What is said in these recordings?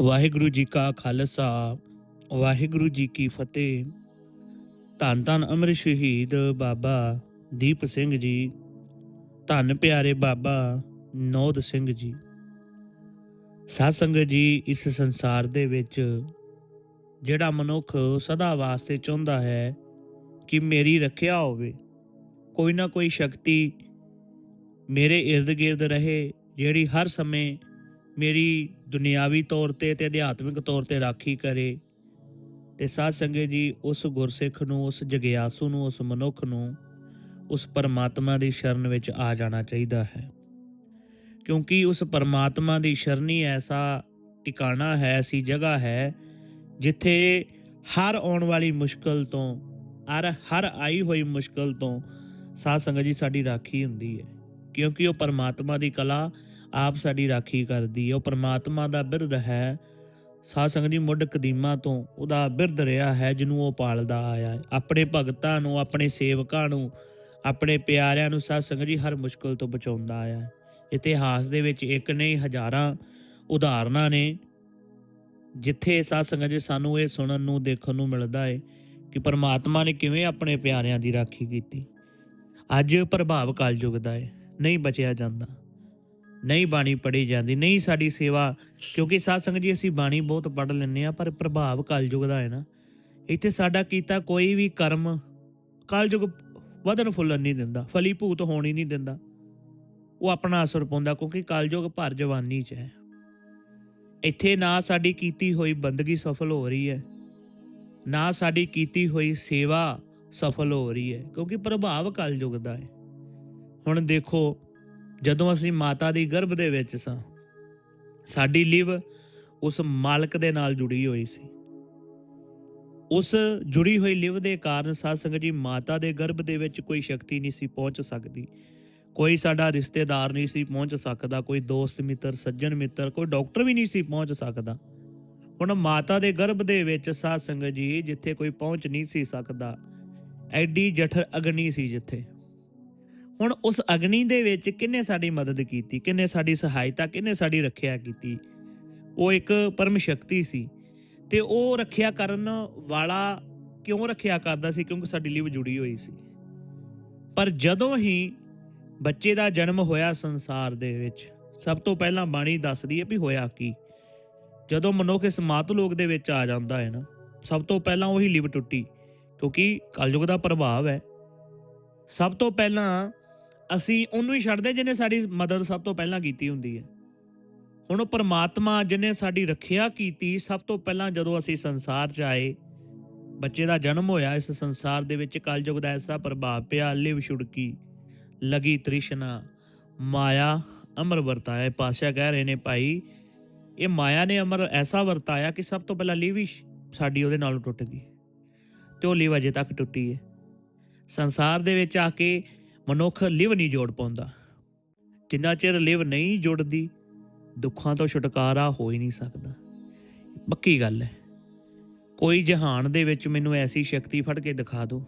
ਵਾਹਿਗੁਰੂ ਜੀ ਕਾ ਖਾਲਸਾ, ਵਾਹਿਗੁਰੂ ਜੀ ਕੀ ਫਤਿਹ। ਧੰਨ ਧੰਨ ਅਮਰ ਸ਼ਹੀਦ ਬਾਬਾ ਦੀਪ ਸਿੰਘ ਜੀ, ਧੰਨ ਪਿਆਰੇ ਬਾਬਾ ਨੌਦ ਸਿੰਘ ਜੀ। ਸਾਧ ਸੰਗਤ ਜੀ, ਇਸ ਸੰਸਾਰ ਦੇ ਵਿੱਚ ਜਿਹੜਾ ਮਨੁੱਖ ਸਦਾ ਵਾਸਤੇ ਚਾਹੁੰਦਾ ਹੈ ਕਿ ਮੇਰੀ ਰੱਖਿਆ ਹੋਵੇ, ਕੋਈ ਨਾ ਕੋਈ ਸ਼ਕਤੀ ਮੇਰੇ ਇਰਦ ਗਿਰਦ ਰਹੇ, ਜਿਹੜੀ ਹਰ ਸਮੇਂ ਮੇਰੀ ਦੁਨਿਆਵੀ ਤੌਰ ਤੇ ਤੇ ਅਧਿਆਤਮਿਕ ਤੌਰ ਤੇ ਰਾਖੀ ਕਰੇ ਤੇ ਸਾਧ ਸੰਗਤ ਜੀ, ਉਸ ਗੁਰਸਿੱਖ ਨੂੰ, ਉਸ ਜਗਿਆਸੂ ਨੂੰ, ਉਸ ਮਨੁੱਖ ਨੂੰ, ਉਸ ਪਰਮਾਤਮਾ ਦੀ ਸ਼ਰਨ ਵਿੱਚ ਆ ਜਾਣਾ ਚਾਹੀਦਾ ਹੈ। ਕਿਉਂਕਿ ਉਸ ਪਰਮਾਤਮਾ ਦੀ ਸ਼ਰਨੀ ਐਸਾ ਟਿਕਾਣਾ ਹੈ, ਐਸੀ ਜਗ੍ਹਾ ਹੈ, ਜਿੱਥੇ ਹਰ ਆਉਣ ਵਾਲੀ ਮੁਸ਼ਕਲ ਤੋਂ, ਹਰ ਹਰ ਆਈ ਹੋਈ ਮੁਸ਼ਕਲ ਤੋਂ ਸਾਧ ਸੰਗਤ ਜੀ ਸਾਡੀ ਰਾਖੀ ਹੁੰਦੀ ਹੈ। ਕਿਉਂਕਿ ਉਹ ਪਰਮਾਤਮਾ ਦੀ ਕਲਾ ਆਪ ਸਾਡੀ ਰਾਖੀ ਕਰਦੀ ਹੈ। ਉਹ ਪਰਮਾਤਮਾ ਦਾ ਬਿਰਧ ਹੈ। ਸਾਧ ਸੰਗਤ ਜੀ ਮੁੱਢ ਕਦੀਮਾ ਤੋਂ ਉਹਦਾ ਬਿਰਧ ਰਿਹਾ ਹੈ, ਜਿਹਨੂੰ ਉਹ ਪਾਲਦਾ ਆਇਆ ਹੈ। ਆਪਣੇ ਭਗਤਾਂ ਨੂੰ, ਆਪਣੇ ਸੇਵਕਾਂ ਨੂੰ, ਆਪਣੇ ਪਿਆਰਿਆਂ ਨੂੰ ਸਾਧ ਸੰਗਤ ਜੀ ਹਰ ਮੁਸ਼ਕਲ ਤੋਂ ਬਚਾਉਂਦਾ ਆਇਆ ਇਤਿਹਾਸ ਦੇ ਵਿੱਚ ਇੱਕ ਨਹੀਂ ਹਜ਼ਾਰਾਂ ਉਦਾਹਰਨਾਂ ਨੇ, ਜਿੱਥੇ ਸਾਧ ਸੰਗਤ ਜੀ ਸਾਨੂੰ ਇਹ ਸੁਣਨ ਨੂੰ, ਦੇਖਣ ਨੂੰ ਮਿਲਦਾ ਹੈ ਕਿ ਪਰਮਾਤਮਾ ਨੇ ਕਿਵੇਂ ਆਪਣੇ ਪਿਆਰਿਆਂ ਦੀ ਰਾਖੀ ਕੀਤੀ। ਅੱਜ ਪ੍ਰਭਾਵ ਕਲਯੁਗ ਦਾ ਹੈ, ਨਹੀਂ ਬਚਿਆ ਜਾਂਦਾ। ਨਹੀਂ ਬਾਣੀ ਪੜੀ ਜਾਂਦੀ, ਨਹੀਂ ਸਾਡੀ ਸੇਵਾ, ਕਿਉਂਕਿ ਸਾਧ ਸੰਗਤ ਜੀ ਅਸੀਂ ਬਾਣੀ ਬਹੁਤ ਪੜ ਲੈਂਦੇ ਆ ਪਰ ਪ੍ਰਭਾਵ ਕਲਯੁਗ ਦਾ ਹੈ ਨਾ। ਇੱਥੇ ਸਾਡਾ ਕੀਤਾ ਕੋਈ ਵੀ ਕਰਮ, ਕਲਯੁਗ ਵਧਨ ਫੁੱਲਣ ਨਹੀਂ ਦਿੰਦਾ ਫਲੀ ਭੂਤ ਹੋਣ ਹੀ ਨਹੀਂ ਦਿੰਦਾ। ਉਹ ਆਪਣਾ ਅਸਰ ਪਾਉਂਦਾ, ਕਿਉਂਕਿ ਕਲਯੁਗ ਭਰ ਜਵਾਨੀ ਚ ਹੈ। ਇੱਥੇ ਨਾ ਸਾਡੀ ਕੀਤੀ ਹੋਈ ਬੰਦਗੀ ਸਫਲ ਹੋ ਰਹੀ ਹੈ, ਨਾ ਸਾਡੀ ਕੀਤੀ ਹੋਈ ਸੇਵਾ ਸਫਲ ਹੋ ਰਹੀ ਹੈ, ਕਿਉਂਕਿ ਪ੍ਰਭਾਵ ਕਲਯੁਗ ਦਾ ਹੈ। ਹੁਣ ਦੇਖੋ ਜਦੋਂ ਅਸੀਂ ਮਾਤਾ ਦੀ ਗਰਭ ਦੇ ਵਿੱਚ ਸਾਂ, ਸਾਡੀ ਲਿਵ ਉਸ ਮਾਲਕ ਦੇ ਨਾਲ ਜੁੜੀ ਹੋਈ ਸੀ। ਉਸ ਜੁੜੀ ਹੋਈ ਲਿਵ ਦੇ ਕਾਰਨ ਸਾਧ ਸੰਗਤ ਜੀ, ਮਾਤਾ ਦੇ ਗਰਭ ਦੇ ਵਿੱਚ ਕੋਈ ਸ਼ਕਤੀ ਨਹੀਂ ਸੀ ਪਹੁੰਚ ਸਕਦੀ। ਕੋਈ ਸਾਡਾ ਰਿਸ਼ਤੇਦਾਰ ਨਹੀਂ ਸੀ ਪਹੁੰਚ ਸਕਦਾ, ਕੋਈ ਦੋਸਤ ਮਿੱਤਰ, ਸੱਜਣ ਮਿੱਤਰ, ਕੋਈ ਡਾਕਟਰ ਵੀ ਨਹੀਂ ਸੀ ਪਹੁੰਚ ਸਕਦਾ। ਹੁਣ ਮਾਤਾ ਦੇ ਗਰਭ ਦੇ ਵਿੱਚ ਸਾਧ ਸੰਗਤ ਜੀ, ਜਿੱਥੇ ਕੋਈ ਪਹੁੰਚ ਨਹੀਂ ਸੀ ਸਕਦਾ, ਐਡੀ ਜਠਰ ਅਗਨੀ ਸੀ ਜਿੱਥੇ। ਹੁਣ ਉਸ ਅਗਨੀ ਦੇ ਵਿੱਚ ਕਿੰਨੇ ਸਾਡੀ ਮਦਦ ਕੀਤੀ? ਕਿੰਨੇ ਸਾਡੀ ਸਹਾਇਤਾ ਕਿੰਨੇ ਸਾਡੀ ਰੱਖਿਆ ਕੀਤੀ? ਉਹ ਇੱਕ ਪਰਮ ਸ਼ਕਤੀ ਸੀ ਤੇ ਉਹ ਰੱਖਿਆ ਕਰਨ ਵਾਲਾ ਕਿਉਂ ਰੱਖਿਆ ਕਰਦਾ ਸੀ? ਕਿਉਂਕਿ ਸਾਡੀ ਲਿਵ ਜੁੜੀ ਹੋਈ ਸੀ। ਪਰ ਜਦੋਂ ਹੀ ਬੱਚੇ ਦਾ ਜਨਮ ਹੋਇਆ ਸੰਸਾਰ ਦੇ ਵਿੱਚ, ਸਭ ਤੋਂ ਪਹਿਲਾਂ ਬਾਣੀ ਦੱਸਦੀ ਹੈ ਵੀ ਹੋਇਆ ਕੀ? ਜਦੋਂ ਮਨੁੱਖ ਇਸ ਮਾਤਲੋਕ ਦੇ ਵਿੱਚ ਆ ਜਾਂਦਾ ਹੈ ਨਾ, ਸਭ ਤੋਂ ਪਹਿਲਾਂ ਉਹੀ ਲਿਵ ਟੁੱਟੀ, ਕਿਉਂਕਿ ਕਲਯੁਗ ਦਾ ਪ੍ਰਭਾਵ ਹੈ। ਸਭ ਤੋਂ ਪਹਿਲਾਂ ਅਸੀਂ ਉਹਨੂੰ ਹੀ ਛੱਡਦੇ ਜਿਹਨੇ ਸਾਡੀ ਮਦਦ ਸਭ ਤੋਂ ਪਹਿਲਾਂ ਕੀਤੀ ਹੁੰਦੀ ਹੈ। ਹੁਣ ਉਹ ਪਰਮਾਤਮਾ ਜਿਹਨੇ ਸਾਡੀ ਰੱਖਿਆ ਕੀਤੀ ਸਭ ਤੋਂ ਪਹਿਲਾਂ ਜਦੋਂ ਅਸੀਂ ਸੰਸਾਰ 'ਚ ਆਏ, ਬੱਚੇ ਦਾ ਜਨਮ ਹੋਇਆ, ਇਸ ਸੰਸਾਰ ਦੇ ਵਿੱਚ ਕਲਯੁਗ ਦਾ ਐਸਾ ਪ੍ਰਭਾਵ ਪਿਆ, ਲਿਵ ਛੁੜਕੀ, ਲਗੀ ਤ੍ਰਿਸ਼ਨਾ, ਮਾਇਆ, ਅਮਰ ਵਰਤਾਇਆ। ਪਾਸ਼ਾ ਕਹਿ ਰਹੇ ਨੇ ਭਾਈ, ਇਹ ਮਾਇਆ ਨੇ ਅਮਰ ਐਸਾ ਵਰਤਾਇਆ ਕਿ ਸਭ ਤੋਂ ਪਹਿਲਾਂ ਲਿਵ ਹੀ ਸਾਡੀ ਉਹਦੇ ਨਾਲੋਂ ਟੁੱਟ ਗਈ। ਤੇ ਉਹ ਲਿਵ ਅਜੇ ਤੱਕ ਟੁੱਟੀ ਹੈ। ਸੰਸਾਰ ਦੇ ਵਿੱਚ ਆ ਕੇ ਮਨੁੱਖ ਲਿਵ ਨਹੀਂ ਜੋੜ ਪਾਉਂਦਾ। ਜਿੰਨਾ ਚਿਰ ਲਿਵ ਨਹੀਂ ਜੁੜਦੀ, ਦੁੱਖਾਂ ਤੋਂ ਛੁਟਕਾਰਾ ਹੋ ਹੀ ਨਹੀਂ ਸਕਦਾ। ਪੱਕੀ ਗੱਲ ਹੈ। ਕੋਈ ਜਹਾਨ ਦੇ ਵਿੱਚ ਮੈਨੂੰ ਐਸੀ ਸ਼ਕਤੀ ਫੜ ਕੇ ਦਿਖਾ ਦਿਓ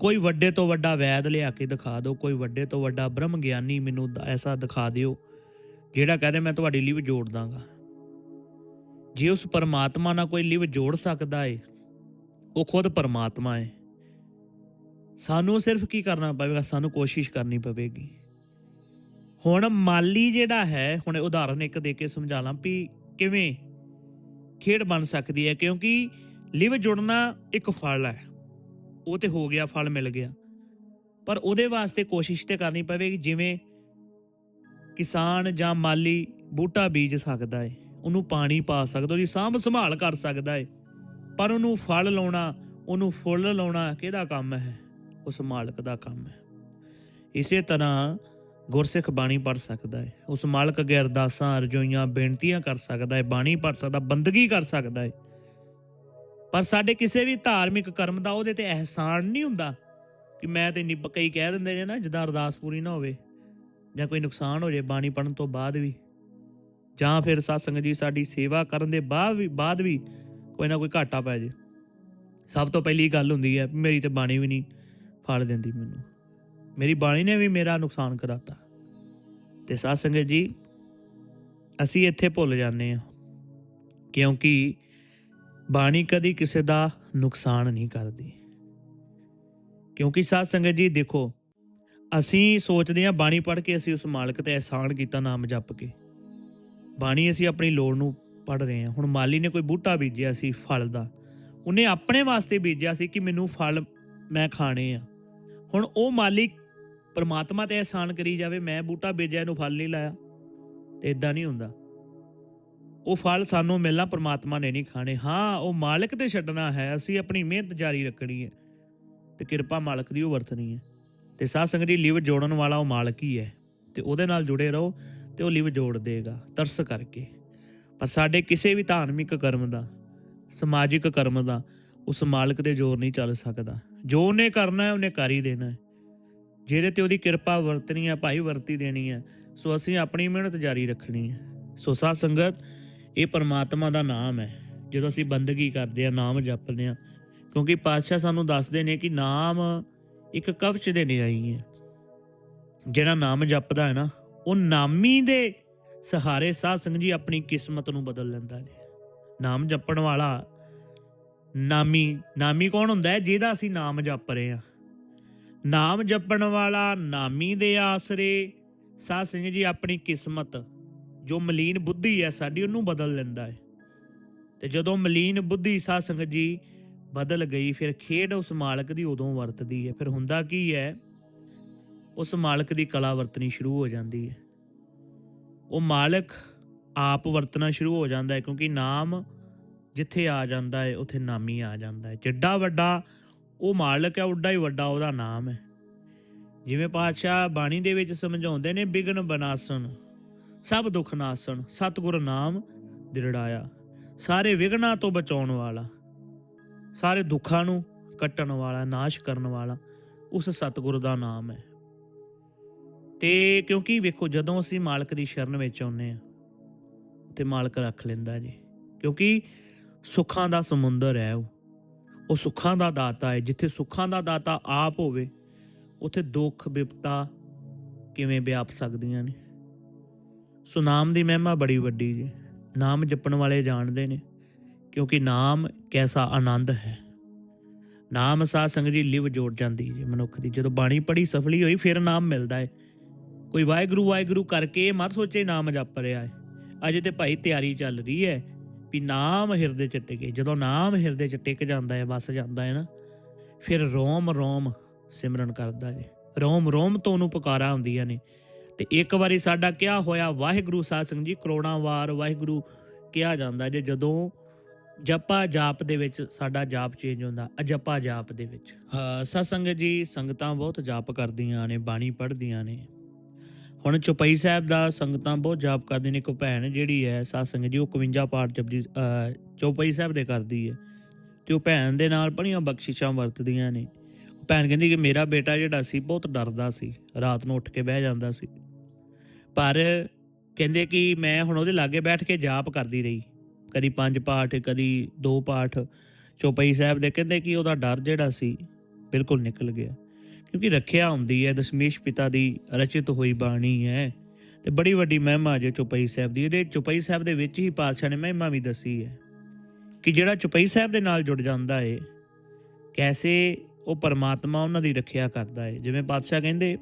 ਕੋਈ ਵੱਡੇ ਤੋਂ ਵੱਡਾ ਵੈਦ ਲਿਆ ਕੇ ਦਿਖਾ ਦਿਓ ਕੋਈ ਵੱਡੇ ਤੋਂ ਵੱਡਾ ਬ੍ਰਹਮ ਗਿਆਨੀ ਮੈਨੂੰ ਐਸਾ ਦਿਖਾ ਦਿਓ, ਜਿਹੜਾ ਕਹਦੇ ਮੈਂ ਤੁਹਾਡੀ ਲਿਵ ਜੋੜ ਦਾਂਗਾ। ਜੇ ਉਸ ਪਰਮਾਤਮਾ ਨਾਲ ਕੋਈ ਲਿਵ ਜੋੜ ਸਕਦਾ ਏ, ਉਹ ਖੁਦ ਪਰਮਾਤਮਾ ਏ। ਸਾਨੂੰ ਸਿਰਫ ਕੀ ਕਰਨਾ ਪਵੇਗਾ? ਸਾਨੂੰ ਕੋਸ਼ਿਸ਼ ਕਰਨੀ ਪਵੇਗੀ। ਹੁਣ ਮਾਲੀ ਜਿਹੜਾ ਹੈ, ਹੁਣ ਉਦਾਹਰਨ ਇੱਕ ਦੇ ਕੇ ਸਮਝਾ ਲਾਂ ਵੀ ਕਿਵੇਂ ਖੇਡ ਬਣ ਸਕਦੀ ਹੈ, ਕਿਉਂਕਿ ਲਿਵ ਜੁੜਨਾ ਇੱਕ ਫਲ ਹੈ। ਉਹ ਤੇ ਹੋ ਗਿਆ, ਫਲ ਮਿਲ ਗਿਆ। ਪਰ ਉਹਦੇ ਵਾਸਤੇ ਕੋਸ਼ਿਸ਼ ਤੇ ਕਰਨੀ ਪਵੇਗੀ, ਜਿਵੇਂ ਕਿਸਾਨ ਜਾਂ ਮਾਲੀ ਬੂਟਾ ਬੀਜ ਸਕਦਾ ਹੈ ਉਹਨੂੰ ਪਾਣੀ ਪਾ ਸਕਦਾ, ਉਹਦੀ ਸਾਂਭ ਸੰਭਾਲ ਕਰ ਸਕਦਾ ਹੈ ਪਰ ਉਹਨੂੰ ਫਲ ਲਾਉਣਾ, ਉਹਨੂੰ ਫੁੱਲ ਲਾਉਣਾ ਕਿਹਦਾ ਕੰਮ ਹੈ? ਉਸ ਮਾਲਕ ਦਾ ਕੰਮ ਹੈ। ਇਸੇ ਤਰ੍ਹਾਂ ਗੁਰਸਿੱਖ ਬਾਣੀ ਪੜ ਸਕਦਾ ਹੈ। ਉਸ ਮਾਲਕ ਅਗੇ ਅਰਦਾਸਾਂ, ਰਜੋਈਆਂ, ਬੇਨਤੀਆਂ ਕਰ ਸਕਦਾ ਹੈ। ਬਾਣੀ ਪੜ ਸਕਦਾ, ਬੰਦਗੀ ਕਰ ਸਕਦਾ ਹੈ। ਪਰ ਸਾਡੇ ਕਿਸੇ ਵੀ ਧਾਰਮਿਕ ਕਰਮ ਦਾ ਉਹਦੇ ਤੇ ਅਹਿਸਾਨ ਨਹੀਂ ਹੁੰਦਾ ਕਿ ਮੈਂ ਤੇ ਨਿਬ ਕਈ ਕਹਿ ਦਿੰਦੇ ਨੇ ਨਾ, ਜਦਾਂ ਅਰਦਾਸ ਪੂਰੀ ਨਾ ਹੋਵੇ ਜਾਂ ਕੋਈ ਨੁਕਸਾਨ ਹੋ ਜਾਏ ਬਾਣੀ ਪੜਨ ਤੋਂ ਬਾਅਦ ਵੀ। ਜਾਂ ਫਿਰ ਸਤਸੰਗ ਜੀ ਸਾਡੀ ਸੇਵਾ ਕਰਨ ਦੇ ਬਾਅਦ ਵੀ ਬਾਅਦ ਵੀ ਕੋਈ ਨਾ ਕੋਈ ਘਾਟਾ ਪੈ ਜੇ ਸਭ ਤੋਂ ਪਹਿਲੀ ਗੱਲ ਹੁੰਦੀ ਹੈ, ਮੇਰੀ ਤੇ ਬਾਣੀ ਵੀ ਨਹੀਂ। ਫਲ ਦਿੰਦੀ ਮੈਨੂੰ। ਮੇਰੀ ਬਾਣੀ ਨੇ ਵੀ ਮੇਰਾ ਨੁਕਸਾਨ ਕਰਾਤਾ। ਤੇ ਸਾਧ ਸੰਗਤ ਜੀ, ਅਸੀਂ ਇੱਥੇ ਭੁੱਲ ਜਾਂਦੇ ਆ ਕਿਉਂਕਿ ਬਾਣੀ ਕਦੀ ਕਿਸੇ ਦਾ ਨੁਕਸਾਨ ਨਹੀਂ ਕਰਦੀ। ਕਿਉਂਕਿ ਸਾਧ ਸੰਗਤ ਜੀ, ਦੇਖੋ, ਅਸੀਂ ਸੋਚਦੇ ਹਾਂ ਬਾਣੀ ਪੜ੍ਹ ਕੇ ਅਸੀਂ ਉਸ ਮਾਲਕ ਤੇ ਅਹਿਸਾਨ ਕੀਤਾ ਨਾਮ ਜਪ ਕੇ। ਬਾਣੀ ਅਸੀਂ ਆਪਣੀ ਲੋੜ ਨੂੰ ਪੜ੍ਹ ਰਹੇ ਹਾਂ। ਹੁਣ ਮਾਲੀ ਨੇ ਕੋਈ ਬੂਟਾ ਬੀਜਿਆ ਸੀ, ਫਲ ਦਾ। ਉਹਨੇ ਆਪਣੇ ਵਾਸਤੇ ਬੀਜਿਆ ਸੀ ਕਿ ਮੈਨੂੰ ਫਲ ਮੈਂ ਖਾਣੇ ਆ। ਹੁਣ ਉਹ ਮਾਲਿਕ ਪਰਮਾਤਮਾ ਤੇ ਅਹਿਸਾਨ ਕਰੀ ਜਾਵੇ, ਮੈਂ ਬੂਟਾ ਬੀਜਿਆ, ਇਹਨੂੰ ਫਲ ਨਹੀਂ ਲਾਇਆ, ਤੇ ਇਦਾਂ ਨਹੀਂ ਹੁੰਦਾ। ਉਹ ਫਲ ਸਾਨੂੰ ਮਿਲਣਾ ਪਰਮਾਤਮਾ ਨੇ ਨਹੀਂ ਖਾਣੇ। ਹਾਂ, ਉਹ ਮਾਲਕ ਤੇ ਛੱਡਣਾ ਹੈ, ਅਸੀਂ ਆਪਣੀ ਮਿਹਨਤ ਜਾਰੀ ਰੱਖਣੀ ਹੈ, ਤੇ ਕਿਰਪਾ ਮਾਲਕ ਦੀ ਉਹ ਵਰਤਣੀ ਹੈ। ਤੇ ਸਾਧ ਸੰਗਤ ਦੀ ਲਿਵ ਜੋੜਨ ਵਾਲਾ ਉਹ ਮਾਲਕ ਹੀ ਹੈ, ਤੇ ਉਹਦੇ ਨਾਲ ਜੁੜੇ ਰਹੋ, ਤੇ ਉਹ ਲਿਵ ਜੋੜ ਦੇਗਾ, ਤਰਸ ਕਰਕੇ। ਪਰ ਸਾਡੇ ਕਿਸੇ ਵੀ ਧਾਰਮਿਕ ਕਰਮ ਦਾ, ਸਮਾਜਿਕ ਕਰਮ ਦਾ, ਉਸ ਮਾਲਕ ਦੇ ਜ਼ੋਰ ਨਹੀਂ ਚੱਲ ਸਕਦਾ। ਜੋ ਉਹਨੇ ਕਰਨਾ ਹੈ, ਉਹਨੇ ਕਰ ਹੀ ਦੇਣਾ ਹੈ। ਜਿਹਦੇ ਤੇ ਉਹਦੀ ਕਿਰਪਾ ਵਰਤਣੀ ਹੈ, ਭਾਈ ਵਰਤੀ ਦੇਣੀ ਹੈ, ਸੋ ਅਸੀਂ ਆਪਣੀ ਮਿਹਨਤ ਜਾਰੀ ਰੱਖਣੀ ਹੈ। ਸੋ ਸਾਧ ਸੰਗਤ, ਇਹ ਪਰਮਾਤਮਾ ਦਾ ਨਾਮ ਹੈ। ਜਦੋਂ ਅਸੀਂ ਬੰਦਗੀ ਕਰਦੇ ਆ ਨਾਮ ਜਪਦੇ ਆ ਕਿਉਂਕਿ ਪਾਤਸ਼ਾਹ ਸਾਨੂੰ ਦੱਸਦੇ ਨੇ ਕਿ ਨਾਮ ਇੱਕ ਕਵਚ ਦੇ ਨਿਆਈ ਹੈ। ਜਿਹੜਾ ਨਾਮ ਜਪਦਾ ਹੈ ਨਾ, ਉਹ ਨਾਮੀ ਦੇ ਸਹਾਰੇ ਸਾਧ ਸੰਗਤ ਜੀ ਆਪਣੀ ਕਿਸਮਤ ਨੂੰ ਬਦਲ ਲੈਂਦਾ ਨੇ ਨਾਮ ਜਪਣ ਵਾਲਾ ਨਾਮੀ ਨਾਮੀ ਕੌਣ ਹੁੰਦਾ ਹੈ? ਜਿਹਦਾ ਅਸੀਂ ਨਾਮ ਜਪ ਰਹੇ ਆ ਨਾਮ ਜਪਣ ਵਾਲਾ ਨਾਮੀ ਦੇ ਆਸਰੇ ਸਾਧ ਸਿੰਘ ਜੀ ਆਪਣੀ ਕਿਸਮਤ, ਜੋ ਮਲੀਨ ਬੁੱਧੀ ਹੈ ਸਾਡੀ, ਉਹਨੂੰ ਬਦਲ ਲੈਂਦਾ ਹੈ। ਤੇ ਜਦੋਂ ਮਲੀਨ ਬੁੱਧੀ ਸਾਧ ਸੰਗਤ ਜੀ ਬਦਲ ਗਈ, ਫਿਰ ਖੇਡ ਉਸ ਮਾਲਕ ਦੀ ਉਦੋਂ ਵਰਤਦੀ ਹੈ। ਫਿਰ ਹੁੰਦਾ ਕੀ ਹੈ? ਉਸ ਮਾਲਕ ਦੀ ਕਲਾ ਵਰਤਣੀ ਸ਼ੁਰੂ ਹੋ ਜਾਂਦੀ ਹੈ। ਉਹ ਮਾਲਕ ਆਪ ਵਰਤਣਾ ਸ਼ੁਰੂ ਹੋ ਜਾਂਦਾ ਹੈ, ਕਿਉਂਕਿ ਨਾਮ ਜਿੱਥੇ ਆ ਜਾਂਦਾ ਹੈ ਉੱਥੇ ਨਾਮੀ ਆ ਜਾਂਦਾ ਹੈ ਜਿੱਡਾ ਵੱਡਾ ਉਹ ਮਾਲਕ ਹੈ, ਉੱਡਾ ਹੀ ਵੱਡਾ ਉਹਦਾ ਨਾਮ ਹੈ। ਜਿਵੇਂ ਪਾਤਸ਼ਾਹ ਬਾਣੀ ਦੇ ਵਿੱਚ ਸਮਝਾਉਂਦੇ ਨੇ, ਬਿਗਨ ਬਨਾਸਨ ਸਭ ਦੁੱਖ ਨਾਸਨ ਸਤਿਗੁਰ ਨਾਮ ਦਿਰੜਾਇਆ। ਸਾਰੇ ਵਿਗਨਾਂ ਤੋਂ ਬਚਾਉਣ ਵਾਲਾ, ਸਾਰੇ ਦੁੱਖਾਂ ਨੂੰ ਕੱਟਣ ਵਾਲਾ, ਨਾਸ਼ ਕਰਨ ਵਾਲਾ, ਉਸ ਸਤਿਗੁਰ ਦਾ ਨਾਮ ਹੈ। ਤੇ ਕਿਉਂਕਿ ਵੇਖੋ, ਜਦੋਂ ਅਸੀਂ ਮਾਲਕ ਦੀ ਸ਼ਰਨ ਵਿੱਚ ਆਉਂਦੇ ਆ ਤੇ ਮਾਲਕ ਰੱਖ ਲੈਂਦਾ ਜੀ। ਕਿਉਂਕਿ ਸੁੱਖਾਂ ਦਾ ਸਮੁੰਦਰ ਹੈ ਉਹ। ਉਹ ਸੁੱਖਾਂ ਦਾ ਦਾਤਾ ਹੈ। ਜਿੱਥੇ ਸੁੱਖਾਂ ਦਾ ਦਾਤਾ ਆਪ ਹੋਵੇ, ਉੱਥੇ ਦੁੱਖ ਵਿਪਤਾ ਕਿਵੇਂ ਵਿਆਪ ਸਕਦੀਆਂ ਨੇ? ਸੋ ਨਾਮ ਦੀ ਮਹਿਮਾ ਬੜੀ ਵੱਡੀ ਜੀ। ਨਾਮ ਜਪਣ ਵਾਲੇ ਜਾਣਦੇ ਨੇ, ਕਿਉਂਕਿ ਨਾਮ ਕੈਸਾ ਆਨੰਦ ਹੈ। ਨਾਮ ਸਾਧ ਸੰਗਤ ਜੀ ਲਿਵ ਜੋੜ ਜਾਂਦੀ ਜੀ ਮਨੁੱਖ ਦੀ। ਜਦੋਂ ਬਾਣੀ ਪੜੀ ਸਫਲੀ ਹੋਈ, ਫਿਰ ਨਾਮ ਮਿਲਦਾ ਹੈ ਕੋਈ ਵਾਹਿਗੁਰੂ ਵਾਹਿਗੁਰੂ ਕਰਕੇ ਮਤ ਸੋਚੇ ਨਾਮ ਜਪ ਰਿਹਾ ਹੈ ਅਜੇ ਤੇ ਭਾਈ ਤਿਆਰੀ ਚੱਲ ਰਹੀ ਹੈ ਵੀ ਨਾਮ ਹਿਰਦੇ ਚ ਟਿਕੇ ਜਦੋਂ ਨਾਮ ਹਿਰਦੇ ਚ ਟਿਕ ਜਾਂਦਾ ਹੈ, ਵਸ ਜਾਂਦਾ ਹੈ ਨਾ, ਫਿਰ ਰੋਮ ਰੋਮ ਸਿਮਰਨ ਕਰਦਾ ਜੇ। ਰੋਮ ਰੋਮ ਤੋਂ ਉਹਨੂੰ ਪੁਕਾਰਾਂ ਆਉਂਦੀਆਂ ਨੇ। ਤੇ ਇੱਕ ਵਾਰੀ ਸਾਡਾ ਕਿਹਾ ਹੋਇਆ, ਵਾਹਿਗੁਰੂ ਸਾਧ ਸੰਗਤ ਜੀ ਕਰੋੜਾਂ ਵਾਰ ਵਾਹਿਗੁਰੂ ਕਿਹਾ ਜਾਂਦਾ ਜੇ, ਜਦੋਂ ਜਪਾ ਜਾਪ ਦੇ ਵਿੱਚ ਸਾਡਾ ਜਾਪ ਚੇਂਜ ਹੁੰਦਾ, ਅਜਪਾ ਜਾਪ ਦੇ ਵਿੱਚ। ਹਾਂ, ਸਾਧ ਸੰਗਤ ਜੀ ਸੰਗਤਾਂ ਬਹੁਤ ਜਾਪ ਕਰਦੀਆਂ ਨੇ, ਬਾਣੀ ਪੜ੍ਹਦੀਆਂ ਨੇ। ਹੁਣ ਚੁਪਈ ਸਾਹਿਬ ਦਾ ਸੰਗਤਾਂ ਬਹੁਤ ਜਾਪ ਕਰਦੀਆਂ ਨੇ। ਇੱਕ ਭੈਣ ਜਿਹੜੀ ਹੈ ਸਾਧ ਜੀ ਉਹ 51 ਪਾਠ ਜਪਜੀ ਅਹ, ਚੌਪਈ ਸਾਹਿਬ ਦੇ ਕਰਦੀ ਹੈ। ਤੇ ਉਹ ਭੈਣ ਦੇ ਨਾਲ ਬੜੀਆਂ ਬਖਸ਼ਿਸ਼ਾਂ ਵਰਤਦੀਆਂ ਨੇ। ਭੈਣ ਕਹਿੰਦੀ ਕਿ ਮੇਰਾ ਬੇਟਾ ਜਿਹੜਾ ਸੀ ਬਹੁਤ ਡਰਦਾ ਸੀ। ਰਾਤ ਨੂੰ ਉੱਠ ਕੇ ਬਹਿ ਜਾਂਦਾ ਸੀ। ਪਰ ਕਹਿੰਦੇ ਕਿ ਮੈਂ ਹੁਣ ਉਹਦੇ ਲਾਗੇ ਬੈਠ ਕੇ ਜਾਪ ਕਰਦੀ ਰਹੀ। ਕਦੀ ਪੰਜ ਪਾਠ ਕਦੀ ਦੋ ਪਾਠ। ਚੌਪਈ ਸਾਹਿਬ ਦੇ ਕਹਿੰਦੇ ਕਿ ਉਹਦਾ ਡਰ ਜਿਹੜਾ ਸੀ ਬਿਲਕੁਲ ਨਿਕਲ ਗਿਆ। ਕਿਉਂਕਿ ਰੱਖਿਆ ਹੁੰਦੀ ਹੈ, ਦਸ਼ਮੇਸ਼ ਪਿਤਾ ਦੀ ਰਚਿਤ ਹੋਈ ਬਾਣੀ ਹੈ। ਤੇ ਬੜੀ ਵੱਡੀ ਮਹਿਮਾ ਜੇ ਚੁਪਈ ਸਾਹਿਬ ਦੀ, ਇਹਦੇ ਚੁਪਈ ਸਾਹਿਬ ਦੇ ਵਿੱਚ ਹੀ ਪਾਤਸ਼ਾਹ ਨੇ ਮਹਿਮਾ ਵੀ ਦੱਸੀ ਹੈ ਕਿ ਜਿਹੜਾ ਚੁਪਈ ਸਾਹਿਬ ਦੇ ਨਾਲ ਜੁੜ ਜਾਂਦਾ ਹੈ ਕੈਸੇ ਉਹ ਪਰਮਾਤਮਾ ਉਹਨਾਂ ਦੀ ਰੱਖਿਆ ਕਰਦਾ ਹੈ ਜਿਵੇਂ ਪਾਤਸ਼ਾਹ ਕਹਿੰਦੇ,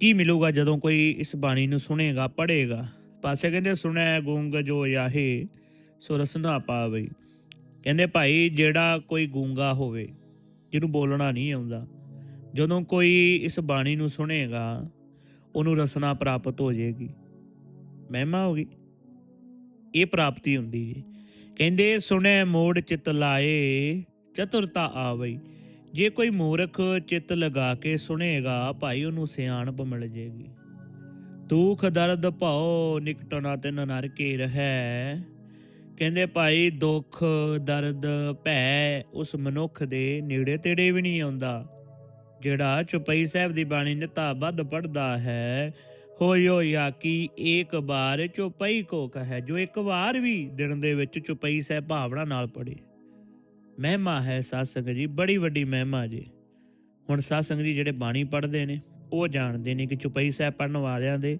ਕੀ ਮਿਲੂਗਾ ਜਦੋਂ ਕੋਈ ਇਸ ਬਾਣੀ ਨੂੰ ਸੁਣੇਗਾ, ਪੜ੍ਹੇਗਾ? ਪਾਤਸ਼ਾਹ ਕਹਿੰਦੇ, ਸੁਣੈ ਗੂੰਗ ਜੋ ਯਾਹੇ, ਸੋ ਰਸਨਾ ਪਾਵਈ। ਕਹਿੰਦੇ, ਭਾਈ ਜਿਹੜਾ ਕੋਈ ਗੂੰਗਾ ਹੋਵੇ, ਜਿਹਨੂੰ ਬੋਲਣਾ ਨਹੀਂ ਆਉਂਦਾ ਜਦੋਂ ਕੋਈ ਇਸ ਬਾਣੀ ਨੂੰ ਸੁਣੇਗਾ, ਉਹਨੂੰ ਰਸਨਾ ਪ੍ਰਾਪਤ ਹੋ ਜਾਏਗੀ। ਮਹਿਮਾ ਹੋਗੀ ਇਹ ਪ੍ਰਾਪਤੀ ਹੁੰਦੀ ਜੀ। ਕਹਿੰਦੇ, ਸੁਣੈ ਮੋੜ ਚਿਤ ਲਾਏ, ਚਤੁਰਤਾ ਆਵਈ। ਜੇ ਕੋਈ ਮੂਰਖ ਚਿੱਤ ਲਗਾ ਕੇ ਸੁਣੇਗਾ, ਭਾਈ ਉਹਨੂੰ ਸਿਆਣਪ ਮਿਲ ਜੇਗੀ ਦੁੱਖ ਦਰਦ ਭਉ ਨਿਕਟਣਾ ਨਾ ਤਿਨ ਨਰ ਕੇ ਰਹੈ। ਕਹਿੰਦੇ, ਭਾਈ ਦੁੱਖ ਦਰਦ ਭੈ, ਉਸ ਮਨੁੱਖ ਦੇ ਨੇੜੇ ਤੇੜੇ ਵੀ ਨਹੀਂ ਆਉਂਦਾ। ਜਿਹੜਾ ਚੁਪਈ ਸਾਹਿਬ ਦੀ ਬਾਣੀ ਨਿਤਾ ਵੱਧ ਪੜਦਾ ਹੈ ਹੋਇਓ ਆਕੀ ਇੱਕ ਵਾਰ ਚੁਪਈ ਕੋ ਕਹੈ, ਜੋ ਇੱਕ ਵਾਰ ਵੀ ਦਿਨ ਦੇ ਵਿੱਚ ਚੁਪਈ ਸਾਹਿਬ ਭਾਵਨਾ ਨਾਲ ਪੜੇ ਮਹਿਮਾ ਹੈ ਸਾਧ ਜੀ, ਬੜੀ ਵੱਡੀ ਮਹਿਮਾ ਜੀ। ਹੁਣ ਸਾਧ ਜੀ ਜਿਹੜੇ ਬਾਣੀ ਪੜ੍ਹਦੇ ਨੇ, ਉਹ ਜਾਣਦੇ ਨੇ ਕਿ ਚੁਪਈ ਸਾਹਿਬ ਪੜਨ ਵਾਲਿਆਂ ਦੇ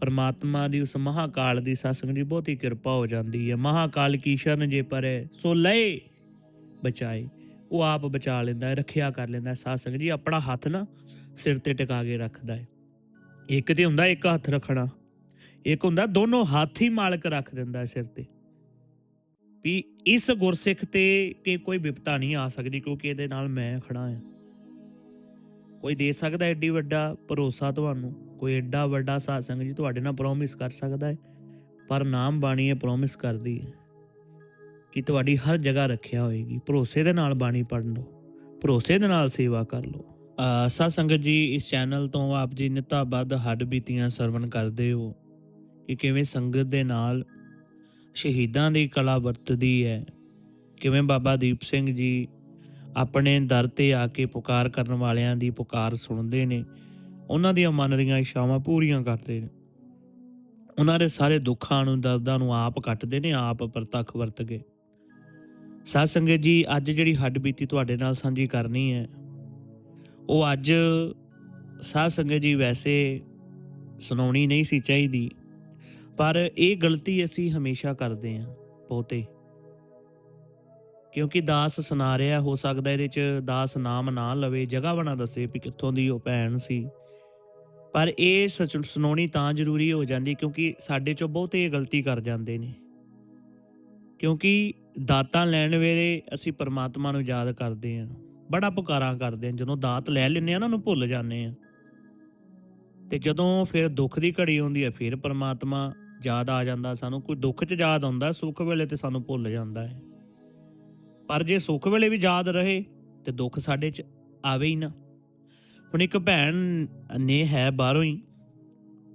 ਪਰਮਾਤਮਾ ਦੀ ਉਸ ਮਹਾਕਾਲ ਦੀ ਸਤਸੰਗ ਜੀ ਬਹੁਤੀ ਕਿਰਪਾ ਹੋ ਜਾਂਦੀ ਹੈ। ਮਹਾਕਾਲ ਕੀ ਸ਼ਰਨ ਜੇ ਪਰੇ, ਸੋ ਲਏ ਬਚਾਏ। ਉਹ ਆਪ ਬਚਾ ਲੈਂਦਾ ਹੈ, ਰੱਖਿਆ ਕਰ ਲੈਂਦਾ ਹੈ। ਸਤਸੰਗ ਜੀ, ਆਪਣਾ ਹੱਥ ਨਾ ਸਿਰ ਤੇ ਟਿਕਾ ਕੇ ਰੱਖਦਾ ਹੈ। ਇੱਕ ਤੇ ਹੁੰਦਾ ਇੱਕ ਹੱਥ ਰੱਖਣਾ, ਇੱਕ ਹੁੰਦਾ ਦੋਨੋਂ ਹੱਥ ਹੀ ਮਾਲਕ ਰੱਖ ਦਿੰਦਾ ਹੈ ਸਿਰ ਤੇ। ਵੀ ਇਸ ਗੁਰਸਿੱਖ ਤੇ ਕਿ ਕੋਈ ਵਿਪਤਾ ਨਹੀਂ ਆ ਸਕਦੀ, ਕਿਉਂਕਿ ਇਹਦੇ ਨਾਲ ਮੈਂ ਖੜਾ ਹਾਂ। ਕੋਈ ਦੇ ਸਕਦਾ ਐਡੀ ਵੱਡਾ ਭਰੋਸਾ ਤੁਹਾਨੂੰ? ਕੋਈ ਐਡਾ ਵੱਡਾ ਸਾਸੰਗ ਜੀ ਤੁਹਾਡੇ ਨਾਲ ਪ੍ਰੋਮਿਸ ਕਰ ਸਕਦਾ ਹੈ? ਪਰ ਨਾਮ ਬਾਣੀ ਇਹ ਪ੍ਰੋਮਿਸ ਕਰਦੀ ਹੈ। ਕਿ ਤੁਹਾਡੀ ਹਰ ਜਗ੍ਹਾ ਰੱਖਿਆ ਹੋਏਗੀ। ਭਰੋਸੇ ਦੇ ਨਾਲ ਬਾਣੀ ਪੜ੍ਹ ਲਓ। ਭਰੋਸੇ ਦੇ ਨਾਲ ਸੇਵਾ ਕਰ ਲਓ। ਅ, ਸੰਗਤ ਜੀ ਇਸ ਚੈਨਲ ਤੋਂ ਆਪ ਜੀ ਨਿਤਾਬੱਧ ਹੱਡ ਬੀਤੀਆਂ ਸਰਵਣ ਕਰਦੇ ਹੋ ਕਿ ਕਿਵੇਂ ਸੰਗਤ ਦੇ ਨਾਲ ਸ਼ਹੀਦਾਂ ਦੀ ਕਲਾ ਵਰਤਦੀ ਹੈ। ਕਿਵੇਂ ਬਾਬਾ ਦੀਪ ਸਿੰਘ ਜੀ ਆਪਣੇ ਦਰ ਤੇ ਆ ਕੇ ਪੁਕਾਰ ਕਰਨ ਵਾਲਿਆਂ ਦੀ ਪੁਕਾਰ ਸੁਣਦੇ ਨੇ। ਉਹਨਾਂ ਦੀਆਂ ਮਨ ਦੀਆਂ ਇਸ਼ਾਵਾਂ ਪੂਰੀਆਂ ਕਰਦੇ ਨੇ। ਉਹਨਾਂ ਦੇ ਸਾਰੇ ਦੁੱਖਾਂ ਨੂੰ ਦਰਦਾਂ ਨੂੰ ਆਪ ਕੱਟਦੇ ਨੇ ਆਪ ਪ੍ਰਤੱਖ ਵਰਤ ਕੇ। ਸਾਧ ਸੰਗਤ ਜੀ, ਅੱਜ ਜਿਹੜੀ ਹੱਡ ਬੀਤੀ ਤੁਹਾਡੇ ਨਾਲ ਸਾਂਝੀ ਕਰਨੀ ਹੈ, ਉਹ ਅੱਜ ਸਾਧ ਸੰਗਤ ਜੀ ਵੈਸੇ ਸੁਣਾਉਣੀ ਨਹੀਂ ਸੀ ਚਾਹੀਦੀ, ਪਰ ਇਹ ਗਲਤੀ ਅਸੀਂ ਹਮੇਸ਼ਾ ਕਰਦੇ ਹਾਂ ਬਹੁਤੇ। ਕਿਉਂਕਿ ਦਾਸ ਸੁਣਾ ਰਿਹਾ, ਹੋ ਸਕਦਾ ਇਹਦੇ ਚ ਦਾਸ ਨਾਮ ਨਾ ਲਵੇ, ਜਗ੍ਹਾ ਬਣਾ ਦੱਸੇ ਵੀ ਕਿੱਥੋਂ ਦੀ ਉਹ ਭੈਣ ਸੀ। ਪਰ ਇਹ ਸਚ, ਸੁਣਾਉਣੀ ਤਾਂ ਜ਼ਰੂਰੀ ਹੋ ਜਾਂਦੀ ਕਿਉਂਕਿ ਸਾਡੇ ਚੋਂ ਬਹੁਤੇ ਇਹ ਗਲਤੀ ਕਰ ਜਾਂਦੇ ਨੇ। ਕਿਉਂਕਿ ਦਾਤਾਂ ਲੈਣ ਵੇਲੇ ਅਸੀਂ ਪਰਮਾਤਮਾ ਨੂੰ ਯਾਦ ਕਰਦੇ ਹਾਂ। ਬੜਾ ਪੁਕਾਰਾ ਕਰਦੇ ਹਾਂ। ਜਦੋਂ ਦਾਤ ਲੈ ਲੈਂਦੇ ਆ ਨਾ, ਉਹਨੂੰ ਭੁੱਲ ਜਾਂਦੇ ਆ ਤੇ ਜਦੋਂ ਫਿਰ ਦੁੱਖ ਦੀ ਘੜੀ ਆਉਂਦੀ ਹੈ, ਫਿਰ ਪਰਮਾਤਮਾ ਯਾਦ ਆ ਜਾਂਦਾ ਸਾਨੂੰ। ਕੋਈ ਦੁੱਖ 'ਚ ਯਾਦ ਆਉਂਦਾ, ਸੁੱਖ ਵੇਲੇ ਤੇ ਸਾਨੂੰ ਭੁੱਲ ਜਾਂਦਾ ਹੈ। ਪਰ ਜੇ ਸੁੱਖ ਵੇਲੇ ਵੀ ਯਾਦ ਰਹੇ, ਤੇ ਦੁੱਖ ਸਾਡੇ 'ਚ ਆਵੇ ਹੀ ਨਾ। ਹੁਣ ਇੱਕ ਭੈਣ ਨੇ ਹੈ ਬਾਹਰੋਂ ਹੀ।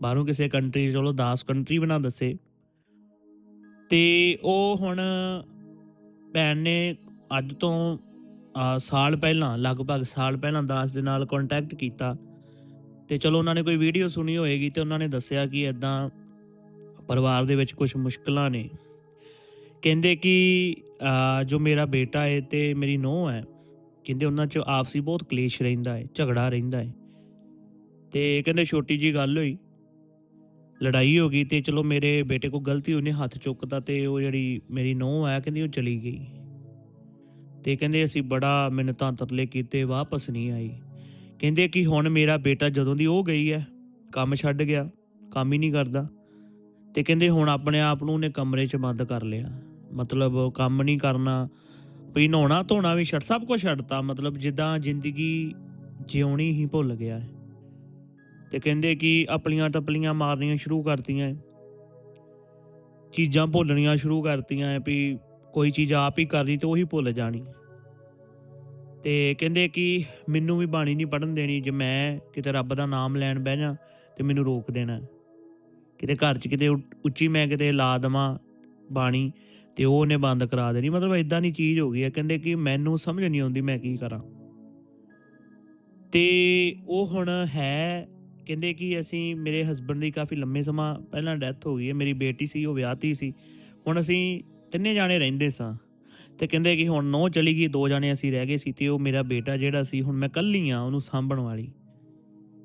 ਬਾਹਰੋਂ ਕਿਸੇ ਕੰਟਰੀ ਚਲੋ 10 ਕੰਟਰੀ ਬਣਾ ਦੱਸੇ। ਤੇ ਉਹ ਹੁਣ ਭੈਣ ਨੇ ਅੱਜ ਤੋਂ ਸਾਲ ਪਹਿਲਾਂ, ਲਗਭਗ ਸਾਲ ਪਹਿਲਾਂ ਦਾਸ ਦੇ ਨਾਲ ਕੰਟੈਕਟ ਕੀਤਾ। ਤੇ ਚਲੋ ਉਹਨਾਂ ਨੇ ਕੋਈ ਵੀਡੀਓ ਸੁਣੀ ਹੋਏਗੀ ਤੇ ਉਹਨਾਂ ਨੇ ਦੱਸਿਆ ਕਿ ਇਦਾਂ ਪਰਿਵਾਰ ਦੇ ਵਿੱਚ ਕੁਝ ਮੁਸ਼ਕਲਾਂ ਨੇ। ਕਹਿੰਦੇ ਕਿ ਜੋ ਮੇਰਾ ਬੇਟਾ ਹੈ ਤੇ ਮੇਰੀ ਨੂੰਹ ਹੈ, ਕਹਿੰਦੇ ਉਹਨਾਂ 'ਚ ਆਪਸੀ ਬਹੁਤ ਕਲੇਸ਼ ਰਹਿੰਦਾ ਹੈ ਝਗੜਾ ਰਹਿੰਦਾ ਹੈ ਤੇ ਕਹਿੰਦੇ ਛੋਟੀ ਜੀ ਗੱਲ ਹੋਈ ਲੜਾਈ ਹੋ ਗਈ ਤੇ ਚਲੋ ਮੇਰੇ ਬੇਟੇ ਕੋ ਗਲਤੀ ਉਹਨੇ ਹੱਥ ਚੁੱਕਤਾ ਤੇ ਉਹ ਜਿਹੜੀ ਮੇਰੀ ਨੂੰਹ ਹੈ ਕਹਿੰਦੀ ਉਹ ਚਲੀ ਗਈ। ਤੇ ਕਹਿੰਦੇ ਅਸੀਂ ਬੜਾ ਮਿੰਨਤਾਂ ਤਰਲੇ ਕੀਤੇ, ਵਾਪਸ ਨਹੀਂ ਆਈ। ਕਹਿੰਦੇ ਕਿ ਹੁਣ ਮੇਰਾ ਬੇਟਾ ਜਦੋਂ ਦੀ ਉਹ ਗਈ ਹੈ, ਕੰਮ ਛੱਡ ਗਿਆ, ਕੰਮ ਹੀ ਨਹੀਂ ਕਰਦਾ। ਤੇ ਕਹਿੰਦੇ ਹੁਣ ਆਪਣੇ ਆਪ ਨੂੰ ਉਹਨੇ ਕਮਰੇ 'ਚ ਬੰਦ ਕਰ ਲਿਆ। ਮਤਲਬ ਕੰਮ ਨਹੀਂ ਕਰਨਾ, ਵੀ ਨਹਾਉਣਾ ਧੋਣਾ ਵੀ ਛੱਡ, ਸਭ ਕੁਝ ਛੱਡਤਾ। ਮਤਲਬ ਜਿੱਦਾਂ ਜ਼ਿੰਦਗੀ ਜਿਉਣੀ ਹੀ ਭੁੱਲ ਗਿਆ। ਹੈ ਤੇ ਕਹਿੰਦੇ ਕਿ ਆਪਲੀਆਂ ਟੱਪਲੀਆਂ ਮਾਰਨੀਆਂ ਸ਼ੁਰੂ ਕਰਤੀਆਂ ਚੀਜ਼ਾਂ ਭੁੱਲਣੀਆਂ ਸ਼ੁਰੂ ਕਰਤੀਆਂ ਹੈ ਵੀ ਕੋਈ ਚੀਜ਼ ਆਪ ਹੀ ਕਰਨੀ ਤੇ ਉਹੀ ਭੁੱਲ ਜਾਣੀ ਤੇ ਕਹਿੰਦੇ ਕਿ ਮੈਨੂੰ ਵੀ ਬਾਣੀ ਨਹੀਂ ਪੜਨ ਦੇਣੀ ਜੇ ਮੈਂ ਕਿਤੇ ਰੱਬ ਦਾ ਨਾਮ ਲੈਣ ਬਹਿ ਜਾ ਤੇ ਮੈਨੂੰ ਰੋਕ ਦੇਣਾ ਕਿਤੇ ਘਰ 'ਚ ਕਿਤੇ ਉੱਚੀ ਮੈਂ ਕਿਤੇ ਲਾ ਦੇਵਾਂ ਬਾਣੀ ਤੇ ਉਹ ਉਹਨੇ ਬੰਦ ਕਰਾ ਦੇਣੀ। ਮਤਲਬ ਇਦਾਂ ਦੀ ਚੀਜ਼ ਹੋ ਗਈ ਹੈ ਕਹਿੰਦੇ ਕਿ ਮੈਨੂੰ ਸਮਝ ਨਹੀਂ ਆਉਂਦੀ ਮੈਂ ਕੀ ਕਰਾਂ। ਤੇ ਉਹ ਹੁਣ ਹੈ ਕਹਿੰਦੇ ਕਿ ਅਸੀਂ ਮੇਰੇ ਹਸਬੰਡ ਦੀ ਕਾਫੀ ਲੰਮੇ ਸਮਾਂ ਪਹਿਲਾਂ ਡੈਥ ਹੋ ਗਈ ਹੈ, ਮੇਰੀ ਬੇਟੀ ਸੀ, ਉਹ ਵਿਆਹਤੀ ਸੀ, ਹੁਣ ਅਸੀਂ ਤਿੰਨੇ ਜਾਣੇ ਰਹਿੰਦੇ ਸਾਂ। ਤੇ ਕਹਿੰਦੇ ਕਿ ਹੁਣ ਨੌ ਚਲੀ ਗਈ, ਦੋ ਜਾਣੇ ਅਸੀਂ ਰਹਿ ਗਏ ਸੀ ਤੇ ਉਹ ਮੇਰਾ ਬੇਟਾ ਜਿਹੜਾ ਸੀ, ਹੁਣ ਮੈਂ ਕੱਲੀ ਆ ਉਹਨੂੰ ਸਾਂਭਣ ਵਾਲੀ।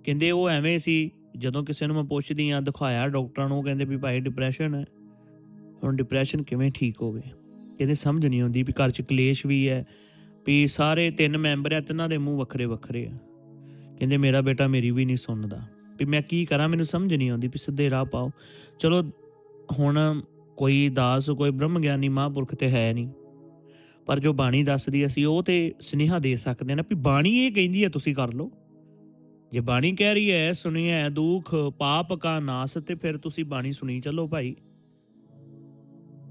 ਕਹਿੰਦੇ ਉਹ ਐਵੇਂ ਸੀ, ਜਦੋਂ ਕਿਸੇ ਨੂੰ ਮੈਂ ਪੁੱਛਦੀ ਆ ਦਿਖਾਇਆ ਡਾਕਟਰਾਂ ਨੂੰ, ਉਹ ਕਹਿੰਦੇ ਵੀ ਭਾਈ ਡਿਪਰੈਸ਼ਨ ਹੈ। ਹੁਣ ਡਿਪਰੈਸ਼ਨ ਕਿਵੇਂ ਠੀਕ ਹੋਵੇ ਕਹਿੰਦੇ ਸਮਝ ਨਹੀਂ ਆਉਂਦੀ ਵੀ ਘਰ 'ਚ ਕਲੇਸ਼ ਵੀ ਹੈ, ਵੀ ਸਾਰੇ ਤਿੰਨ ਮੈਂਬਰ ਆ, ਤਿੰਨਾਂ ਦੇ ਮੂੰਹ ਵੱਖਰੇ ਵੱਖਰੇ ਆ। ਕਹਿੰਦੇ, ਮੇਰਾ ਬੇਟਾ ਮੇਰੀ ਵੀ ਨਹੀਂ ਸੁਣਦਾ। ਵੀ ਮੈਂ ਕੀ ਕਰਾਂ? ਮੈਨੂੰ ਸਮਝ ਨਹੀਂ ਆਉਂਦੀ ਵੀ ਸਿੱਧੇ ਰਾਹ ਪਾਓ। ਚਲੋ, ਹੁਣ ਕੋਈ ਦਾਸ, ਕੋਈ ਬ੍ਰਹਮ ਗਿਆਨੀ ਮਹਾਂਪੁਰਖ ਤੇ ਹੈ ਨਹੀਂ। ਪਰ ਜੋ ਬਾਣੀ ਦੱਸਦੀ ਅਸੀਂ ਉਹ ਤੇ ਸੁਨੇਹਾ ਦੇ ਸਕਦੇ ਨਾ ਵੀ ਬਾਣੀ ਇਹ ਕਹਿੰਦੀ ਹੈ ਤੁਸੀਂ ਕਰ ਲਓ। ਜੇ ਬਾਣੀ ਕਹਿ ਰਹੀ ਹੈ ਸੁਣਿਆ ਦੁੱਖ, ਪਾਪ ਕਾ ਨਾਸ, ਤੇ ਫਿਰ ਤੁਸੀਂ ਬਾਣੀ ਸੁਣੀ ਚੱਲੋ ਭਾਈ।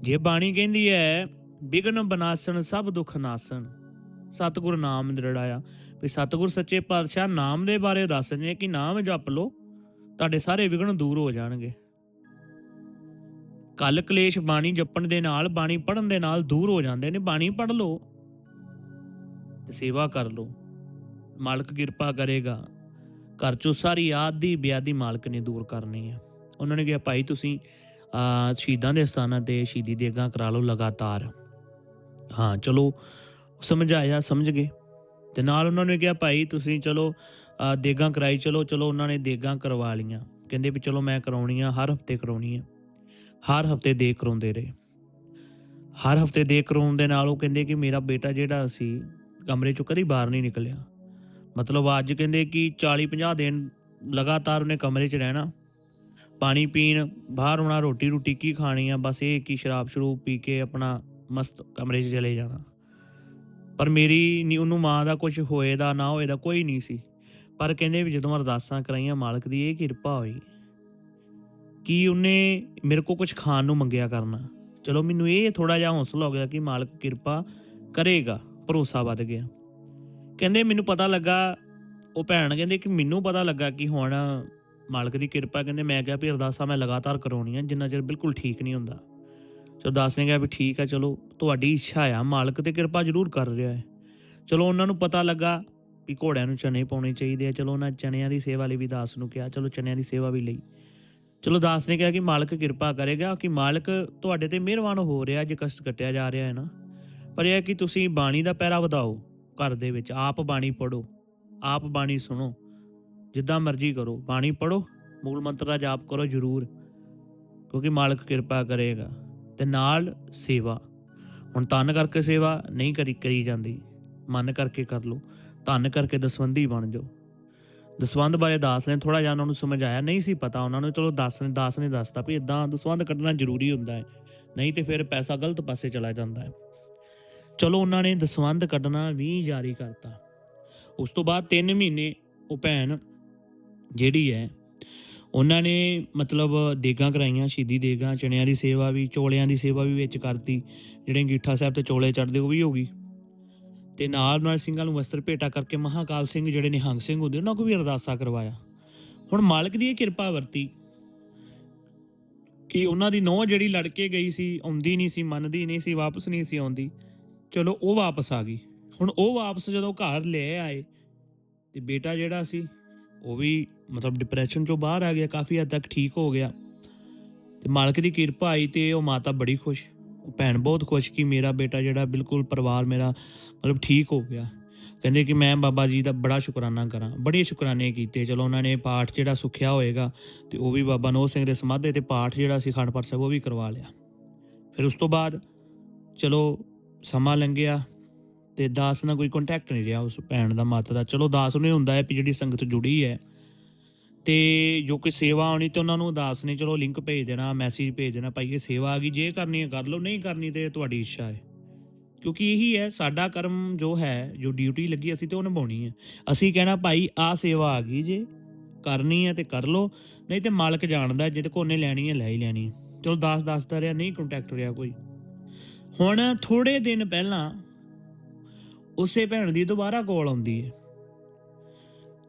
ਜੇ ਬਾਣੀ ਕਹਿੰਦੀ ਹੈ, ਬਿਗਨ ਬਨਾਸਣ, ਸਭ ਦੁੱਖ ਨਾਸਣ। ਸਤਿਗੁਰ ਨਾਮ ਦ੍ਰਿੜਾਇਆ ਵੀ ਸਤਿਗੁਰ ਸੱਚੇ ਪਾਤਸ਼ਾਹ ਨਾਮ ਦੇ ਬਾਰੇ ਦੱਸ ਰਹੇ ਨੇ ਕਿ ਨਾਮ ਜਪ ਲਓ, ਤੁਹਾਡੇ ਸਾਰੇ ਵਿਗਣ ਦੂਰ ਹੋ ਜਾਣਗੇ। ਕਲ ਕਲੇਸ਼ ਬਾਣੀ ਜਪਣ ਦੇ ਨਾਲ, ਬਾਣੀ ਪੜਨ ਦੇ ਨਾਲ ਦੂਰ ਹੋ ਜਾਂਦੇ ਨੇ। ਬਾਣੀ ਪੜ ਲਓ ਤੇ ਸੇਵਾ ਕਰ ਲਓ। ਮਾਲਕ ਕਿਰਪਾ ਕਰੇਗਾ। ਘਰ ਚੋਂ ਸਾਰੀ ਆਦੀ ਬਿਆਦੀ ਮਾਲਕ ਨੇ ਦੂਰ ਕਰਨੀ ਹੈ ਉਹਨਾਂ ਨੇ ਕਿਹਾ, ਭਾਈ ਤੁਸੀਂ, ਆ, ਸ਼ਹੀਦਾਂ ਦੇ ਸਥਾਨਾਂ ਤੇ ਸ਼ਹੀਦੀ ਦੇਗਾਂ ਕਰਾ ਲਓ ਲਗਾਤਾਰ। ਹਾਂ, ਚਲੋ ਸਮਝਾਇਆ ਸਮਝ ਗਏ। ਤੇ ਨਾਲ ਉਹਨਾਂ ਨੇ ਕਿਹਾ, ਭਾਈ, ਤੁਸੀਂ ਚਲੋ, ਅਹ, ਦੇਗਾਂ ਕਰਾਈ, ਚਲੋ ਚਲੋ, ਉਹਨਾਂ ਨੇ ਦੇਗਾਂ ਕਰਵਾ ਲੀਆਂ ਕਹਿੰਦੇ ਵੀ, ਚਲੋ, ਮੈਂ ਕਰਾਉਣੀ ਆ, ਹਰ ਹਫ਼ਤੇ ਕਰਾਉਣੀ ਆ। ਹਰ ਹਫ਼ਤੇ ਦੇ ਕਰਾਉਂਦੇ ਰਹੇ। ਹਰ ਹਫ਼ਤੇ ਦੇ ਕਰਾਉਣ ਦੇ ਨਾਲ ਉਹ ਕਹਿੰਦੇ ਕਿ ਮੇਰਾ ਬੇਟਾ ਜਿਹੜਾ ਸੀ, ਕਮਰੇ ਚੋਂ ਕਦੀ ਬਾਹਰ ਨਹੀਂ ਨਿਕਲਿਆ। ਮਤਲਬ ਅੱਜ ਕਹਿੰਦੇ ਕਿ 40 50 ਦਿਨ ਲਗਾਤਾਰ ਉਹਨੇ ਕਮਰੇ 'ਚ ਰਹਿਣਾ। ਪਾਣੀ ਪੀਣ, ਬਾਹਰ ਆਉਣਾ ਰੋਟੀ ਰੋਟੀ ਕੀ ਖਾਣੀ ਆ, ਬਸ ਇਹ ਕਿ ਸ਼ਰਾਬ ਸ਼ਰੂਬ ਪੀ ਕੇ ਆਪਣਾ ਮਸਤ ਕਮਰੇ 'ਚ ਚਲੇ ਜਾਣਾ। ਪਰ ਮੇਰੀ ਨਹੀਂ ਉਹਨੂੰ ਮਾਂ ਦਾ ਕੁਝ ਹੋਏ ਦਾ, ਨਾ ਹੋਏ ਦਾ ਕੋਈ ਨਹੀਂ ਸੀ। ਪਰ ਕਹਿੰਦੇ ਵੀ ਜਦੋਂ ਅਰਦਾਸਾਂ ਕਰਾਈਆਂ, ਮਾਲਕ ਦੀ ਇਹ ਕਿਰਪਾ ਹੋਈ ਕਿ ਉਹਨੇ ਮੇਰੇ ਕੋ ਕੁਝ ਖਾਣ ਨੂੰ ਮੰਗਿਆ ਕਰਨਾ। ਚਲੋ ਮੈਨੂੰ ਇਹ ਥੋੜਾ ਜਿਹਾ ਹੌਸਲਾ ਹੋ ਗਿਆ ਕਿ ਮਾਲਕ ਕਿਰਪਾ ਕਰੇਗਾ, ਭਰੋਸਾ ਵੱਧ ਗਿਆ। ਕਹਿੰਦੇ ਮੈਨੂੰ ਪਤਾ ਲੱਗਾ, ਉਹ ਭੈਣ ਕਹਿੰਦੇ ਕਿ ਮੈਨੂੰ ਪਤਾ ਲੱਗਾ ਕਿ ਹੁਣ ਮਾਲਕ ਦੀ ਕਿਰਪਾ, ਕਹਿੰਦੇ ਮੈਂ ਕਿਹਾ ਵੀ ਅਰਦਾਸਾਂ ਮੈਂ ਲਗਾਤਾਰ ਕਰਾਉਣੀਆਂ, ਜਿੰਨਾ ਚਿਰ ਬਿਲਕੁਲ ਠੀਕ ਨਹੀਂ ਹੁੰਦਾ। ਸੋ ਦਾਸ ਨੇ ਕਿਹਾ ਵੀ ਠੀਕ ਆ, ਚਲੋ, ਤੁਹਾਡੀ ਇੱਛਾ ਆ, ਮਾਲਕ ਤੇ ਕਿਰਪਾ ਜ਼ਰੂਰ ਕਰ ਰਿਹਾ ਹੈ। ਚਲੋ, ਉਹਨਾਂ ਨੂੰ ਪਤਾ ਲੱਗਾ ਵੀ ਘੋੜਿਆਂ ਨੂੰ ਚਨੇ ਪਾਉਣੇ ਚਾਹੀਦੇ ਆ। ਚਲੋ, ਉਹਨਾਂ ਚਨਿਆਂ ਦੀ ਸੇਵਾ ਲਈ ਵੀ ਦਾਸ ਨੂੰ ਕਿਹਾ, ਚਲੋ, ਚਨਿਆਂ ਦੀ ਸੇਵਾ ਵੀ ਲਈ। ਚਲੋ, ਦਾਸ ਨੇ ਕਿਹਾ ਕਿ ਮਾਲਕ ਕਿਰਪਾ ਕਰੇਗਾ ਕਿ ਮਾਲਕ ਤੁਹਾਡੇ ਤੇ ਮਿਹਰਬਾਨ ਹੋ ਰਿਹਾ ਜੇ ਕਸ਼ਟ ਕੱਟਿਆ ਜਾ ਰਿਹਾ ਹੈ ਨਾ। ਪਰ ਇਹ ਕਿ ਤੁਸੀਂ ਬਾਣੀ ਦਾ ਪੈਰਾ ਵਧਾਓ ਘਰ ਦੇ ਵਿੱਚ। ਆਪ ਬਾਣੀ ਪੜੋ ਆਪ ਬਾਣੀ ਸੁਣੋ, ਜਿੱਦਾਂ ਮਰਜ਼ੀ ਕਰੋ। ਬਾਣੀ ਪੜੋ ਮੂਲ ਮੰਤਰ ਦਾ ਜਾਪ ਕਰੋ ਜ਼ਰੂਰ, ਕਿਉਂਕਿ ਮਾਲਕ ਕਿਰਪਾ ਕਰੇਗਾ। ਤੇ ਨਾਲ ਸੇਵਾ। ਹੁਣ ਤਨ ਕਰਕੇ ਸੇਵਾ ਨਹੀਂ ਕਰੀ ਕਰੀ ਜਾਂਦੀ। ਮਨ ਕਰਕੇ ਕਰ ਲਓ। ਧੰਨ ਕਰਕੇ ਦਸਵੰਦੀ ਬਣ ਜਾਓ। ਦਸਵੰਦ ਬਾਰੇ ਦਾਸ ਨੇ ਥੋੜਾ ਜਿਹਾ ਉਹਨਾਂ ਨੂੰ ਸਮਝਾਇਆ। ਨਹੀਂ ਸੀ ਪਤਾ। ਉਹਨਾਂ ਨੂੰ ਚਲੋ ਦਾਸ ਨੇ ਦਾਸ ਨੇ ਦੱਸਤਾ ਵੀ ਇਦਾਂ ਦਸਵੰਦ ਕੱਢਣਾ ਜ਼ਰੂਰੀ ਹੁੰਦਾ ਹੈ। ਨਹੀਂ ਤੇ ਫਿਰ ਪੈਸਾ ਗਲਤ ਪਾਸੇ ਚਲਾ ਜਾਂਦਾ ਹੈ। ਚਲੋ ਉਹਨਾਂ ਨੇ ਦਸਵੰਦ ਕੱਢਣਾ ਵੀ ਜਾਰੀ ਕਰਤਾ। ਉਸ ਤੋਂ ਬਾਅਦ 3 ਮਹੀਨੇ ਉਹ ਭੈਣ ਜਿਹੜੀ ਹੈ ਉਹਨਾਂ ਨੇ ਮਤਲਬ ਦੇਗਾਂ ਕਰਾਈਆਂ, ਸ਼ਹੀਦੀ ਦੇਗਾਂ, ਚਣਿਆਂ ਦੀ ਸੇਵਾ ਵੀ, ਚੋਲਿਆਂ ਦੀ ਸੇਵਾ ਵੀ ਵਿੱਚ ਕਰਤੀ। ਜਿਹੜੇ ਅੰਗੀਠਾ ਸਾਹਿਬ ਤੇ ਚੋਲੇ ਚੜਦੇ ਉਹ ਵੀ ਹੋ ਗਈ। ਤੇ ਨਾਲ ਨਾਲ ਸਿੰਘਾਂ ਨੂੰ ਵਸਤਰ ਭੇਟਾ ਕਰਕੇ ਮਹਾਕਾਲ ਸਿੰਘ, ਜਿਹੜੇ ਨਿਹੰਗ ਸਿੰਘ ਹੁੰਦੇ, ਉਹਨਾਂ ਕੋ ਵੀ ਅਰਦਾਸਾ ਕਰਵਾਇਆ। ਹੁਣ ਮਾਲਕ ਦੀ ਇਹ ਕਿਰਪਾ ਵਰਤੀ ਕਿ ਉਹਨਾਂ ਦੀ ਨੌ ਜਿਹੜੀ ਲੜ ਕੇ ਗਈ ਸੀ, ਆਉਂਦੀ ਨਹੀਂ ਸੀ, ਮੰਨਦੀ ਨਹੀਂ ਸੀ, ਵਾਪਸ ਨਹੀਂ ਸੀ ਆਉਂਦੀ। ਚਲੋ, ਉਹ ਵਾਪਸ ਆ ਗਈ। ਹੁਣ ਉਹ ਵਾਪਸ ਜਦੋਂ ਘਰ ਲੈ ਆਏ, ਤੇ ਬੇਟਾ ਜਿਹੜਾ ਸੀ ਉਹ ਵੀ ਮਤਲਬ ਡਿਪਰੈਸ਼ਨ ਚੋਂ ਬਾਹਰ ਆ ਗਿਆ, ਕਾਫੀ ਹੱਦ ਤੱਕ ਠੀਕ ਹੋ ਗਿਆ। ਤੇ ਮਾਲਕ ਦੀ ਕਿਰਪਾ ਆਈ ਤੇ ਉਹ ਮਾਤਾ ਬੜੀ ਖੁਸ਼। ਉਹ ਭੈਣ ਬਹੁਤ ਖੁਸ਼ ਕਿ ਮੇਰਾ ਬੇਟਾ ਜਿਹੜਾ ਬਿਲਕੁਲ ਪਰਿਵਾਰ ਮੇਰਾ ਮਤਲਬ ਠੀਕ ਹੋ ਗਿਆ। ਕਹਿੰਦੇ ਕਿ ਮੈਂ ਬਾਬਾ ਜੀ ਦਾ ਬੜਾ ਸ਼ੁਕਰਾਨਾ ਕਰਾਂ। ਬੜੇ ਸ਼ੁਕਰਾਨੇ ਕੀਤੇ। ਚਲੋ ਉਹਨਾਂ ਨੇ ਪਾਠ ਜਿਹੜਾ ਸੁਖਿਆ ਹੋਏਗਾ ਤੇ ਉਹ ਵੀ ਬਾਬਾ ਨੋਹ ਸਿੰਘ ਦੇ ਸਮਾਧੇ ਤੇ ਪਾਠ ਜਿਹੜਾ ਸੀ ਖੰਡ ਸਾਹਿਬ ਉਹ ਵੀ ਕਰਵਾ ਲਿਆ। ਫਿਰ ਉਸ ਤੋਂ ਬਾਅਦ ਚਲੋ ਸਮਾਂ ਲੰਘਿਆ। ਤੇ ਦਾਸ ਨਾਲ ਕੋਈ ਕੰਟੈਕਟ ਨਹੀਂ ਰਿਹਾ ਉਸ ਭੈਣ ਦਾ, ਮਾਤਾ ਦਾ। ਚਲੋ ਦਾਸ ਨੂੰ ਇਹ ਹੁੰਦਾ ਹੈ ਵੀ ਜਿਹੜੀ ਸੰਗਤ ਜੁੜੀ ਹੈ ਤੇ ਜੋ ਕੋਈ ਸੇਵਾ ਆਉਣੀ ਤੇ ਉਹਨਾਂ ਨੂੰ ਦਾਸ ਨੇ ਚਲੋ ਲਿੰਕ ਭੇਜ ਦੇਣਾ ਮੈਸੇਜ ਭੇਜ ਦੇਣਾ, ਭਾਈ ਇਹ ਸੇਵਾ ਆ ਗਈ, ਜੇ ਕਰਨੀ ਹੈ ਕਰ ਲਓ, ਨਹੀਂ ਕਰਨੀ ਤੇ ਤੁਹਾਡੀ ਇੱਛਾ ਹੈ। ਕਿਉਂਕਿ ਇਹੀ ਹੈ, ਸਾਡਾ ਕਰਮ ਜੋ ਹੈ, ਜੋ ਡਿਊਟੀ ਲੱਗੀ ਅਸੀਂ ਤੇ ਉਹ ਨਿਭਾਉਣੀ ਹੈ। ਅਸੀਂ ਕਹਿਣਾ, ਭਾਈ ਆ ਸੇਵਾ ਆ ਗਈ ਜੇ, ਕਰਨੀ ਹੈ ਤੇ ਕਰ ਲਓ, ਨਹੀਂ ਤੇ ਮਾਲਕ ਜਾਣਦਾ ਜਿਹਦੇ ਕੋਲ ਉਹਨੇ ਲੈਣੀ ਹੈ, ਲੈ ਹੀ ਲੈਣੀ ਹੈ। ਚਲੋ ਦਾਸ ਦੱਸਦਾ ਰਿਹਾ, ਨਹੀਂ ਕੰਟੈਕਟ ਰਿਹਾ ਕੋਈ। ਹੁਣ ਥੋੜੇ ਦਿਨ ਪਹਿਲਾਂ ਉਸੇ ਭੈਣ ਦੀ ਦੁਬਾਰਾ ਕਾਲ ਆਉਂਦੀ ਹੈ।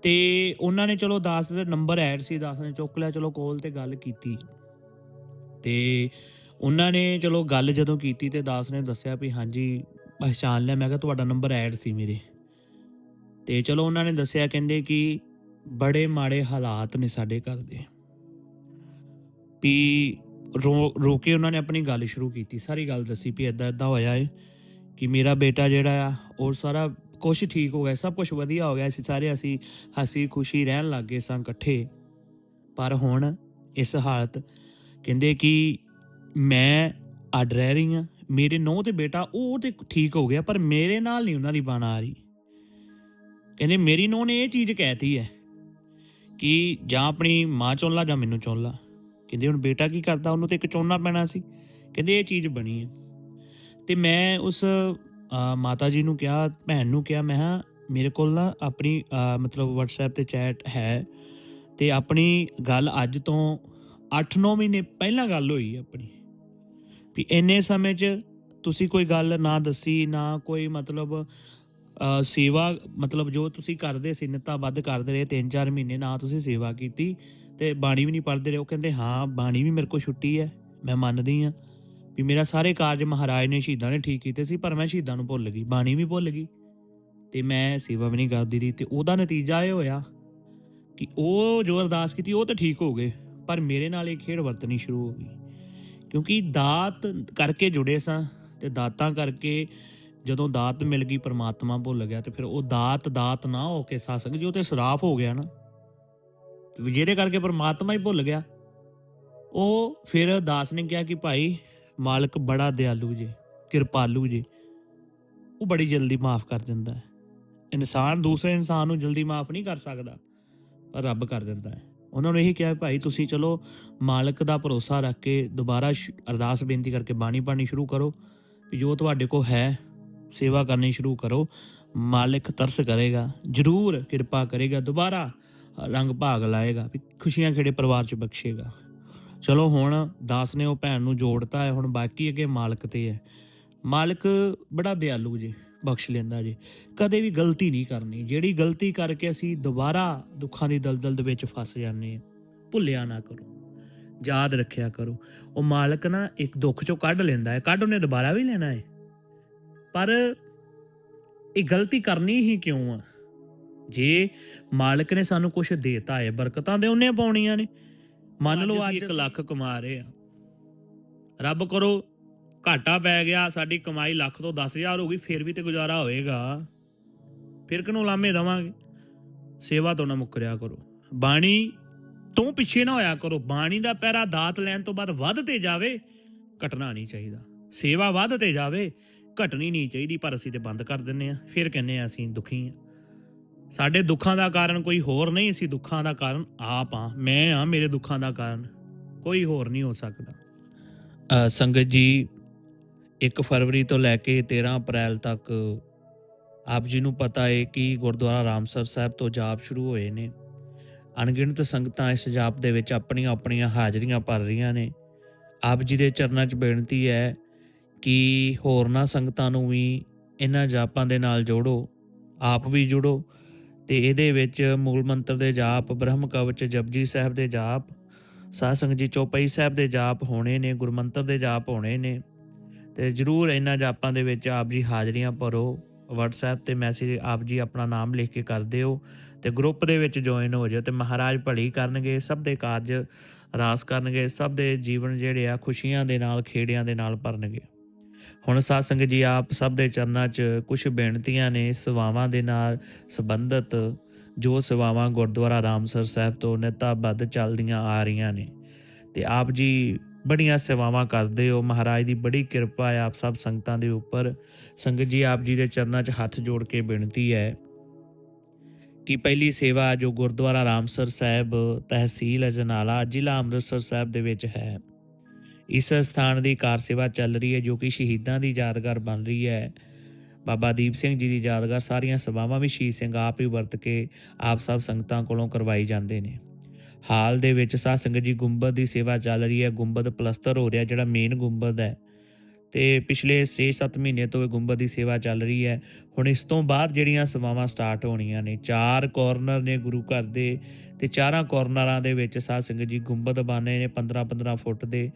ਤੇ ਉਹਨਾਂ ਨੇ ਚਲੋ ਦਾਸ ਦਾ ਨੰਬਰ ਐਡ ਸੀ, ਦਾਸ ਨੇ ਚੁੱਕ ਲਿਆ, ਚਲੋ ਕਾਲ ਤੇ ਗੱਲ ਕੀਤੀ। ਤੇ ਉਹਨਾਂ ਨੇ ਚਲੋ ਗੱਲ ਜਦੋਂ ਕੀਤੀ ਤੇ ਦਾਸ ਨੇ ਦੱਸਿਆ ਵੀ ਹਾਂਜੀ, ਪਛਾਣ ਲਿਆ। ਮੈਂ ਕਿਹਾ ਤੁਹਾਡਾ ਨੰਬਰ ਐਡ ਸੀ ਮੇਰੇ। ਤੇ ਚਲੋ ਉਹਨਾਂ ਨੇ ਦੱਸਿਆ, ਕਹਿੰਦੇ ਕਿ ਬੜੇ ਮਾੜੇ ਹਾਲਾਤ ਨੇ ਸਾਡੇ ਘਰ ਦੇ। ਵੀ ਰੋ ਰੋ ਕੇ ਉਹਨਾਂ ਨੇ ਆਪਣੀ ਗੱਲ ਸ਼ੁਰੂ ਕੀਤੀ। ਸਾਰੀ ਗੱਲ ਦੱਸੀ ਵੀ ਇਦਾਂ ਇਦਾਂ ਹੋਇਆ ਏ। ਕਿ ਮੇਰਾ ਬੇਟਾ ਜਿਹੜਾ ਆ, ਉਹ ਸਾਰਾ ਕੁਝ ਠੀਕ ਹੋ ਗਿਆ, ਸਭ ਕੁਝ ਵਧੀਆ ਹੋ ਗਿਆ। ਅਸੀਂ ਸਾਰੇ ਅਸੀਂ ਹਸੀ ਖੁਸ਼ੀ ਰਹਿਣ ਲੱਗ ਗਏ ਸਾਂ ਇਕੱਠੇ। ਪਰ ਹੁਣ ਇਸ ਹਾਲਤ ਕਹਿੰਦੇ ਕਿ ਮੈਂ ਅੱਡ ਰਹਿ ਰਹੀ ਹਾਂ। ਮੇਰੇ ਨੌ ਤੇ ਬੇਟਾ, ਉਹ ਤੇ ਠੀਕ ਹੋ ਗਿਆ, ਪਰ ਮੇਰੇ ਨਾਲ ਨਹੀਂ ਉਹਨਾਂ ਦੀ ਬਣ ਆ ਰਹੀ। ਕਹਿੰਦੇ ਮੇਰੀ ਨੌ ਨੇ ਇਹ ਚੀਜ਼ ਕਹਿਤੀ ਹੈ ਕਿ ਜਾਂ ਆਪਣੀ ਮਾਂ ਚੁਣ ਲਾ ਜਾਂ ਮੈਨੂੰ ਚੁਣ ਲਾ। ਕਹਿੰਦੇ ਹੁਣ ਬੇਟਾ ਕੀ ਕਰਦਾ? ਉਹਨੂੰ ਤੇ ਇੱਕ ਚੁਣਨਾ ਪੈਣਾ ਸੀ। ਕਹਿੰਦੇ ਇਹ ਚੀਜ਼ ਬਣੀ ਹੈ। ਤੇ ਮੈਂ ਉਸ ਮਾਤਾ ਜੀ ਨੂੰ ਕਿਹਾ, ਭੈਣ ਨੂੰ ਕਿਹਾ, ਮੈਂ ਹਾਂ ਮੇਰੇ ਕੋਲ ਨਾ ਆਪਣੀ ਮਤਲਬ WhatsApp ਤੇ ਚੈਟ ਹੈ ਤੇ ਆਪਣੀ ਗੱਲ ਅੱਜ ਤੋਂ 8-9 ਮਹੀਨੇ ਪਹਿਲਾਂ ਗੱਲ ਹੋਈ ਆਪਣੀ। ਵੀ ਇੰਨੇ ਸਮੇਂ 'ਚ ਤੁਸੀਂ ਕੋਈ ਗੱਲ ਨਾ ਦੱਸੀ, ਨਾ ਕੋਈ ਮਤਲਬ ਸੇਵਾ, ਮਤਲਬ ਜੋ ਤੁਸੀਂ ਕਰਦੇ ਸੀ, ਨਿੱਤਾ ਵੱਧ ਕਰਦੇ ਰਹੇ 3-4 ਮਹੀਨੇ ਨਾ ਤੁਸੀਂ ਸੇਵਾ ਕੀਤੀ ਤੇ ਬਾਣੀ ਵੀ ਨਹੀਂ ਪੜ੍ਹਦੇ ਰਹੇ, ਉਹ ਕਹਿੰਦੇ, ਹਾਂ, ਬਾਣੀ ਵੀ ਮੇਰੇ ਕੋਲ ਛੁੱਟੀ ਹੈ, ਮੈਂ ਮੰਨਦੀ ਹਾਂ। ਵੀ ਮੇਰਾ ਸਾਰੇ ਕਾਰਜ ਮਹਾਰਾਜ ਨੇ ਸ਼ਹੀਦਾਂ ਨੇ ਠੀਕ ਕੀਤੇ ਸੀ, ਪਰ ਮੈਂ ਸ਼ਹੀਦਾਂ ਨੂੰ ਭੁੱਲ ਗਈ, ਬਾਣੀ ਵੀ ਭੁੱਲ ਗਈ। ਤੇ ਮੈਂ ਸੇਵਾ ਵੀ ਨਹੀਂ ਕਰਦੀ ਰਹੀ ਤੇ ਉਹਦਾ ਨਤੀਜਾ ਇਹ ਹੋਇਆ ਕਿ ਉਹ ਜੋ ਅਰਦਾਸ ਕੀਤੀ ਉਹ ਤਾਂ ਠੀਕ ਹੋ ਗਏ, ਪਰ ਮੇਰੇ ਨਾਲ ਇਹ ਖੇਡ ਵਰਤਣੀ ਸ਼ੁਰੂ ਹੋ ਗਈ। ਕਿਉਂਕਿ ਦਾਤ ਕਰਕੇ ਜੁੜੇ ਸਾਂ ਤੇ ਦਾਤਾਂ ਕਰਕੇ ਜਦੋਂ ਦਾਤ ਮਿਲ ਗਈ, ਪਰਮਾਤਮਾ ਭੁੱਲ ਗਿਆ ਤੇ ਫਿਰ ਉਹ ਦਾਤ ਦਾਤ ਨਾ ਹੋ ਕੇ ਸਾਸਕ ਜੀ ਉਹ ਤੇ ਸਰਾਫ ਹੋ ਗਿਆ ਨਾ, ਤੇ ਜਿਹਦੇ ਕਰਕੇ ਪਰਮਾਤਮਾ ਹੀ ਭੁੱਲ ਗਿਆ। ਉਹ ਫਿਰ ਦਾਸ ਨੇ ਕਿਹਾ ਕਿ ਭਾਈ ਮਾਲਕ ਬੜਾ ਦਿਆਲੂ ਜੇ, ਕਿਰਪਾਲੂ ਜੇ। ਉਹ ਬੜੀ ਜਲਦੀ ਮਾਫ ਕਰ ਦਿੰਦਾ ਹੈ। ਇਨਸਾਨ ਦੂਸਰੇ ਇਨਸਾਨ ਨੂੰ ਜਲਦੀ ਮਾਫ ਨਹੀਂ ਕਰ ਸਕਦਾ, ਪਰ ਰੱਬ ਕਰ ਦਿੰਦਾ ਹੈ। ਉਹਨਾਂ ਨੂੰ ਇਹ ਕਿਹਾ ਭਾਈ ਤੁਸੀਂ ਚਲੋ ਮਾਲਕ ਦਾ ਭਰੋਸਾ ਰੱਖ ਕੇ ਦੁਬਾਰਾ ਅਰਦਾਸ ਬੇਨਤੀ ਕਰਕੇ ਬਾਣੀ ਪਾਣੀ ਸ਼ੁਰੂ ਕਰੋ ਵੀ ਜੋ ਤੁਹਾਡੇ ਕੋਲ ਹੈ, ਸੇਵਾ ਕਰਨੀ ਸ਼ੁਰੂ ਕਰੋ। ਮਾਲਕ ਤਰਸ ਕਰੇਗਾ, ਜ਼ਰੂਰ ਕਿਰਪਾ ਕਰੇਗਾ, ਦੁਬਾਰਾ ਰੰਗ ਭਾਗ ਲਾਏਗਾ ਵੀ ਖੁਸ਼ੀਆਂ ਖੇੜੇ ਪਰਿਵਾਰ ਚ ਬਖਸ਼ੇਗਾ। ਚਲੋ ਹੁਣ ਦਾਸ ਨੇ ਉਹ ਭੈਣ ਨੂੰ ਜੋੜਤਾ ਹੈ, ਹੁਣ ਬਾਕੀ ਅੱਗੇ ਮਾਲਕ ਤੇ ਹੈ। ਮਾਲਕ ਬੜਾ ਦਿਆਲੂ ਜੀ, ਬਖਸ਼ ਲੈਂਦਾ ਜੀ। ਕਦੇ ਵੀ ਗਲਤੀ ਨਹੀਂ ਕਰਨੀ, ਜਿਹੜੀ ਗਲਤੀ ਕਰਕੇ ਅਸੀਂ ਦੁਬਾਰਾ ਦੁੱਖਾਂ ਦੀ ਦਲਦਲ ਦੇ ਵਿੱਚ ਫਸ ਜਾਂਦੇ ਹਾਂ, ਭੁੱਲਿਆ ਨਾ ਕਰੋ, ਯਾਦ ਰੱਖਿਆ ਕਰੋ। ਉਹ ਮਾਲਕ ਨਾ ਇੱਕ ਦੁੱਖ ਚੋਂ ਕੱਢ ਲੈਂਦਾ ਹੈ, ਕੱਢ ਉਹਨੇ ਦੁਬਾਰਾ ਵੀ ਲੈਣਾ ਹੈ। ਪਰ ਇਹ ਗਲਤੀ ਕਰਨੀ ਹੀ ਕਿਉਂ ਆ? ਜੇ ਮਾਲਕ ਨੇ ਸਾਨੂੰ ਕੁਝ ਦੇਤਾ ਹੈ, ਬਰਕਤਾਂ ਦੇ ਉਹਨੇ ਪਾਉਣੀਆਂ ਨੇ। ਮੰਨ ਲਓ ਅੱਜ 1 ਲੱਖ ਕਮਾ ਰਹੇ ਆ ਰੱਬ ਕਰੋ ਘਾਟਾ ਪੈ ਗਿਆ ਸਾਡੀ ਕਮਾਈ ਲੱਖ ਤੋਂ 10000 ਹੋ ਗਈ ਫਿਰ ਵੀ ਤੇ ਗੁਜ਼ਾਰਾ ਹੋਏਗਾ। ਫਿਰ ਕਿਨੂੰ ਲਾਮੇ ਦਵਾਂਗੇ? ਸੇਵਾ ਤੋਂ ਨਾ ਮੁੱਕਰਿਆ ਕਰੋ। ਬਾਣੀ ਤੋਂ ਪਿੱਛੇ ਨਾ ਹੋਇਆ ਕਰੋ। ਬਾਣੀ ਦਾ ਪਹਿਰਾ ਦਾਤ ਲੈਣ ਤੋਂ ਬਾਅਦ ਵੱਧ ਤੇ ਜਾਵੇ ਘਟਣਾ ਨਹੀਂ ਚਾਹੀਦਾ। ਸੇਵਾ ਵੱਧ ਤੇ ਜਾਵੇ ਘਟਣੀ ਨਹੀਂ ਚਾਹੀਦੀ ਪਰ ਅਸੀਂ ਤੇ ਬੰਦ ਕਰ ਦਿੰਨੇ ਆ ਫਿਰ ਕਹਿੰਨੇ ਆ ਅਸੀਂ ਦੁਖੀ ਆ ਸਾਡੇ ਦੁੱਖਾਂ ਦਾ ਕਾਰਨ ਕੋਈ ਹੋਰ ਨਹੀਂ, ਅਸੀਂ ਦੁੱਖਾਂ ਦਾ ਕਾਰਨ ਆਪ ਆ ਮੈਂ ਆ ਮੇਰੇ ਦੁੱਖਾਂ ਦਾ ਕਾਰਨ ਕੋਈ ਹੋਰ ਨਹੀਂ ਹੋ ਸਕਦਾ। ਸੰਗਤ ਜੀ 1 ਫਰਵਰੀ ਤੋਂ ਲੈ ਕੇ 13 ਅਪ੍ਰੈਲ ਤੱਕ ਆਪ ਜੀ ਨੂੰ ਪਤਾ ਹੈ ਕਿ ਗੁਰਦੁਆਰਾ ਰਾਮਸਰ ਸਾਹਿਬ ਤੋਂ ਜਾਪ ਸ਼ੁਰੂ ਹੋਏ ਨੇ। ਅਣਗਿਣਤ ਸੰਗਤਾਂ ਇਸ ਜਾਪ ਦੇ ਵਿੱਚ ਆਪਣੀਆਂ ਆਪਣੀਆਂ ਹਾਜ਼ਰੀਆਂ ਭਰ ਰਹੀਆਂ ਨੇ। ਆਪ ਜੀ ਦੇ ਚਰਨਾਂ 'ਚ ਬੇਨਤੀ ਹੈ ਕਿ ਹੋਰਨਾਂ ਸੰਗਤਾਂ ਨੂੰ ਵੀ ਇਹਨਾਂ ਜਾਪਾਂ ਦੇ ਨਾਲ ਜੋੜੋ, ਆਪ ਵੀ ਜੁੜੋ ਤੇ ਇਹਦੇ ਵਿੱਚ ਮੂਲ ਮੰਤਰ ਦੇ ਜਾਪ, ਬ੍ਰਹਮ ਕਵਚ, ਜਪਜੀ ਸਾਹਿਬ ਦੇ ਜਾਪ ਸਾਧ ਸੰਗਤ ਜੀ ਚੌਪਈ ਸਾਹਿਬ ਦੇ ਜਾਪ ਹੋਣੇ ਨੇ, ਗੁਰਮੰਤਰ ਦੇ ਜਾਪ ਹੋਣੇ ਨੇ। ਤੇ ਜਰੂਰ ਇਹਨਾਂ ਜਾਪਾਂ ਦੇ ਵਿੱਚ ਆਪ ਜੀ ਹਾਜ਼ਰੀਆਂ ਭਰੋ, WhatsApp ਤੇ ਮੈਸੇਜ ਆਪ ਜੀ ਆਪਣਾ ਨਾਮ ਲਿਖ ਕੇ ਕਰ ਦਿਓ ਤੇ ਗਰੁੱਪ ਦੇ ਵਿੱਚ ਜੁਆਇਨ ਹੋ ਜਾਓ ਤੇ ਮਹਾਰਾਜ ਭਲੀ ਕਰਨਗੇ, ਸਭ ਦੇ ਕਾਰਜ ਰਾਸ ਕਰਨਗੇ, ਸਭ ਦੇ ਜੀਵਨ ਜਿਹੜੇ ਆ ਖੁਸ਼ੀਆਂ ਦੇ ਨਾਲ ਖੇੜਿਆਂ ਦੇ ਨਾਲ ਭਰਨਗੇ। ਹੁਣ ਸਾਧ ਸੰਗਤ ਜੀ, ਆਪ ਸਭ ਦੇ ਚਰਨਾਂ 'ਚ ਕੁਝ ਬੇਨਤੀਆਂ ਨੇ, ਸੇਵਾਵਾਂ ਦੇ ਨਾਲ ਸੰਬੰਧਿਤ, ਜੋ ਸੇਵਾਵਾਂ ਗੁਰਦੁਆਰਾ ਰਾਮਸਰ ਸਾਹਿਬ ਤੋਂ ਨਿਤਾਬੱਧ ਚੱਲਦੀਆਂ ਆ ਰਹੀਆਂ ਨੇ। ਤੇ ਆਪ ਜੀ ਬੜੀਆਂ ਸੇਵਾਵਾਂ ਕਰਦੇ ਹੋ, ਮਹਾਰਾਜ ਦੀ ਬੜੀ ਕਿਰਪਾ ਹੈ ਆਪ ਸਭ ਸੰਗਤਾਂ ਦੇ ਉੱਪਰ। ਸੰਗਤ ਜੀ, ਆਪ ਜੀ ਦੇ ਚਰਨਾਂ 'ਚ ਹੱਥ ਜੋੜ ਕੇ ਬੇਨਤੀ ਹੈ ਕਿ ਪਹਿਲੀ ਸੇਵਾ ਜੋ ਗੁਰਦੁਆਰਾ ਰਾਮਸਰ ਸਾਹਿਬ ਤਹਿਸੀਲ ਅਜਨਾਲਾ ਜ਼ਿਲ੍ਹਾ ਅੰਮ੍ਰਿਤਸਰ ਸਾਹਿਬ ਦੇ ਵਿੱਚ ਹੈ। ਇਸ ਸਥਾਨ ਦੀ ਕਾਰ ਸੇਵਾ ਚੱਲ ਰਹੀ ਹੈ ਜੋ ਕਿ ਸ਼ਹੀਦਾਂ ਦੀ ਯਾਦਗਾਰ ਬਣ ਰਹੀ ਹੈ। ਬਾਬਾ ਦੀਪ ਸਿੰਘ ਜੀ ਦੀ ਯਾਦਗਾਰ ਸਾਰੀਆਂ ਸੇਵਾਵਾਂ ਵੀ ਸ਼ਹੀਦ ਸਿੰਘ ਆਪ ਹੀ ਵਰਤ ਕੇ ਆਪ ਸਭ ਸੰਗਤਾਂ ਕੋਲੋਂ ਕਰਵਾਈ ਜਾਂਦੇ ਨੇ। ਹਾਲ ਦੇ ਵਿੱਚ ਸਾਧ ਸੰਗਤ ਜੀ ਗੁੰਬਦ ਦੀ ਸੇਵਾ ਚੱਲ ਰਹੀ ਹੈ। ਗੁੰਬਦ ਪਲਸਤਰ ਹੋ ਰਿਹਾ ਜਿਹੜਾ ਮੇਨ ਗੁੰਬਦ ਹੈ। ਤੇ ਪਿਛਲੇ 6-7 ਮਹੀਨੇ ਤੋਂ ਇਹ ਗੁੰਬਦ ਦੀ ਸੇਵਾ ਚੱਲ ਰਹੀ ਹੈ। ਹੁਣ ਇਸ ਤੋਂ ਬਾਅਦ ਜਿਹੜੀਆਂ ਸੇਵਾਵਾਂ ਸਟਾਰਟ ਹੋਣੀਆਂ ਨੇ, ਚਾਰ ਕਾਰਨਰ ਨੇ ਗੁਰੂ ਘਰ ਦੇ ਤੇ ਚਾਰਾਂ ਕਾਰਨਰਾਂ ਦੇ ਵਿੱਚ ਸਾਧ ਸੰਗਤ ਜੀ ਗੁੰਬਦ ਬਾਨੇ ਨੇ 15-15 ਫੁੱਟ ਦੇ।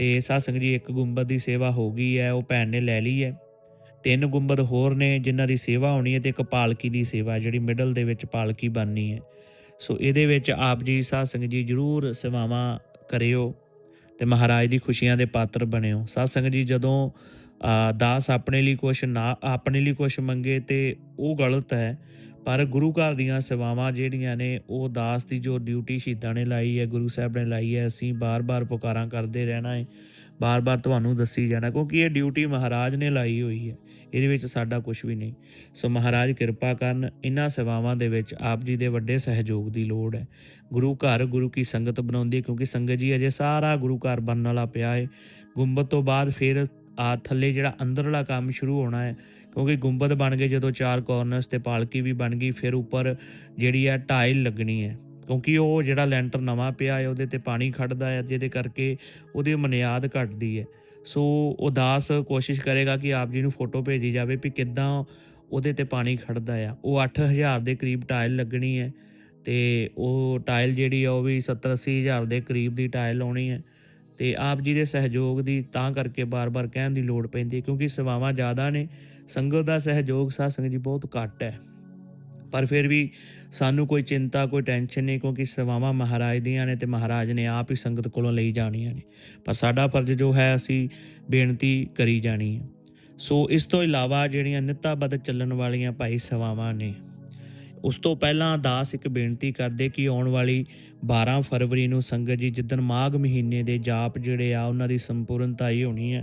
ਤੇ ਸਾਧ ਜੀ, ਇੱਕ ਗੁੰਬਦ ਦੀ ਸੇਵਾ ਹੋ ਗਈ ਹੈ, ਉਹ ਭੈਣ ਨੇ ਲੈ ਲਈ ਹੈ। ਤਿੰਨ ਗੁੰਬਦ ਹੋਰ ਨੇ ਜਿਨ੍ਹਾਂ ਦੀ ਸੇਵਾ ਹੋਣੀ ਹੈ ਤੇ ਇੱਕ ਪਾਲਕੀ ਦੀ ਸੇਵਾ, ਜਿਹੜੀ ਮਿਡਲ ਦੇ ਵਿੱਚ ਪਾਲਕੀ ਬਣਨੀ ਹੈ। ਸੋ ਇਹਦੇ ਵਿੱਚ ਆਪ ਜੀ ਸਾਧ ਸੰਗਤ ਜੀ ਜਰੂਰ ਸੇਵਾਵਾਂ ਕਰਿਓ। ਤੇ ਮਹਾਰਾਜ ਦੀ ਖੁਸ਼ੀਆਂ ਦੇ ਪਾਤਰ ਬਣਿਓ। ਸਾਧ ਸੰਗਤ ਜੀ, ਜਦੋਂ ਦਾਸ ਆਪਣੇ ਲਈ ਕੁਛ ਨਾ, ਆਪਣੇ ਲਈ ਕੁਛ ਮੰਗੇ ਤੇ ਉਹ ਗਲਤ ਹੈ, ਪਰ ਗੁਰੂ ਘਰ ਦੀਆਂ ਸੇਵਾਵਾਂ ਜਿਹੜੀਆਂ ਨੇ, ਉਹ ਦਾਸ ਦੀ ਜੋ ਡਿਊਟੀ ਸ਼ਹੀਦਾਂ ਨੇ ਲਾਈ ਹੈ, ਗੁਰੂ ਸਾਹਿਬ ਨੇ ਲਾਈ ਹੈ, ਅਸੀਂ ਬਾਰ-ਬਾਰ ਪੁਕਾਰਾਂ ਕਰਦੇ ਰਹਿਣਾ ਹੈ, ਬਾਰ-ਬਾਰ ਤੁਹਾਨੂੰ ਦੱਸੀ ਜਾਣਾ, ਕਿਉਂਕਿ ਇਹ ਡਿਊਟੀ ਮਹਾਰਾਜ ਨੇ ਲਾਈ ਹੋਈ ਹੈ। ਇਹਦੇ ਵਿੱਚ ਸਾਡਾ ਕੁਝ ਵੀ ਨਹੀਂ। ਸੋ ਮਹਾਰਾਜ ਕਿਰਪਾ ਕਰਨ ਇਹਨਾਂ ਸੇਵਾਵਾਂ ਦੇ ਵਿੱਚ ਆਪ ਜੀ ਦੇ ਵੱਡੇ ਸਹਿਯੋਗ ਦੀ ਲੋੜ ਹੈ। ਗੁਰੂ ਘਰ, ਗੁਰੂ ਕੀ ਸੰਗਤ ਬਣਾਉਂਦੀ ਹੈ, ਕਿਉਂਕਿ ਸੰਗਤ ਜੀ ਅਜੇ ਸਾਰਾ ਗੁਰੂ ਘਰ ਬਣਨ ਵਾਲਾ ਪਿਆ ਹੈ ਗੁੰਬਦ ਤੋਂ ਬਾਅਦ ਫਿਰ ਆ ਥੱਲੇ ਜਿਹੜਾ ਅੰਦਰਲਾ ਕੰਮ ਸ਼ੁਰੂ ਹੋਣਾ ਹੈ, ਕਿਉਂਕਿ ਗੁੰਬਦ ਬਣ ਗਏ, ਜਦੋਂ ਚਾਰ ਕਾਰਨਰਸ ਤੇ ਪਾਲਕੀ ਵੀ ਬਣ ਗਈ, ਫਿਰ ਉੱਪਰ ਜਿਹੜੀ ਆ ਟਾਇਲ ਲੱਗਣੀ ਹੈ। ਕਿਉਂਕਿ ਉਹ ਜਿਹੜਾ ਲੈਂਟਰ ਨਵਾਂ ਪਿਆ ਹੈ, ਉਹਦੇ ਤੇ ਪਾਣੀ ਖੜਦਾ ਹੈ, ਜਿਹਦੇ ਕਰਕੇ ਉਹਦੀ ਮਨਿਆਦ ਘਟਦੀ ਹੈ। ਸੋ ਉਦਾਸ ਕੋਸ਼ਿਸ਼ ਕਰੇਗਾ ਕਿ ਆਪ ਜੀ ਨੂੰ ਫੋਟੋ ਭੇਜੀ ਜਾਵੇ ਵੀ ਕਿੱਦਾਂ ਉਹਦੇ ਤੇ ਪਾਣੀ ਖੜਦਾ ਆ। ਉਹ 8000 ਦੇ ਕਰੀਬ ਟਾਇਲ ਲੱਗਣੀ ਹੈ ਤੇ ਉਹ ਟਾਇਲ ਜਿਹੜੀ ਆ ਉਹ ਵੀ 70 80 ਹਜ਼ਾਰ ਦੇ ਕਰੀਬ ਦੀ ਟਾਇਲ ਆਉਣੀ ਹੈ ਤੇ ਆਪ ਜੀ ਦੇ ਸਹਿਯੋਗ ਦੀ ਤਾਂ ਕਰਕੇ ਬਾਰ-ਬਾਰ ਕਹਿਣ ਦੀ ਲੋੜ ਪੈਂਦੀ ਹੈ ਕਿਉਂਕਿ ਸੇਵਾਵਾਂ ਜ਼ਿਆਦਾ ਨੇ, ਸੰਗਤ ਦਾ ਸਹਿਯੋਗ ਸਾਧ ਸੰਗਤ ਜੀ ਬਹੁਤ ਘੱਟ ਹੈ। ਪਰ ਫਿਰ ਵੀ ਸਾਨੂੰ ਕੋਈ ਚਿੰਤਾ, ਕੋਈ ਟੈਨਸ਼ਨ ਨਹੀਂ, ਕਿਉਂਕਿ ਸੇਵਾਵਾਂ ਮਹਾਰਾਜ ਦੀਆਂ ਨੇ ਤੇ ਮਹਾਰਾਜ ਨੇ ਆਪ ਹੀ ਸੰਗਤ ਕੋਲੋਂ ਲਈ ਜਾਣੀਆਂ ਨੇ। ਪਰ ਸਾਡਾ ਫਰਜ਼ ਜੋ ਹੈ, ਅਸੀਂ ਬੇਨਤੀ ਕਰੀ ਜਾਣੀ ਹੈ। ਸੋ ਇਸ ਤੋਂ ਇਲਾਵਾ ਜਿਹੜੀਆਂ ਨਿਤਾਬਦ ਚੱਲਣ ਵਾਲੀਆਂ ਭਾਈ ਸੇਵਾਵਾਂ ਨੇ, ਉਸ ਤੋਂ ਪਹਿਲਾਂ ਦਾਸ ਇੱਕ ਬੇਨਤੀ ਕਰਦੇ ਕਿ ਆਉਣ ਵਾਲੀ 12 ਫਰਵਰੀ ਨੂੰ ਸੰਗਤ ਜੀ, ਜਿੱਦਣ ਮਾਘ ਮਹੀਨੇ ਦੇ ਜਾਪ ਜਿਹੜੇ ਆ, ਉਹਨਾਂ ਦੀ ਸੰਪੂਰਨਤਾ ਹੀ ਹੋਣੀ ਹੈ।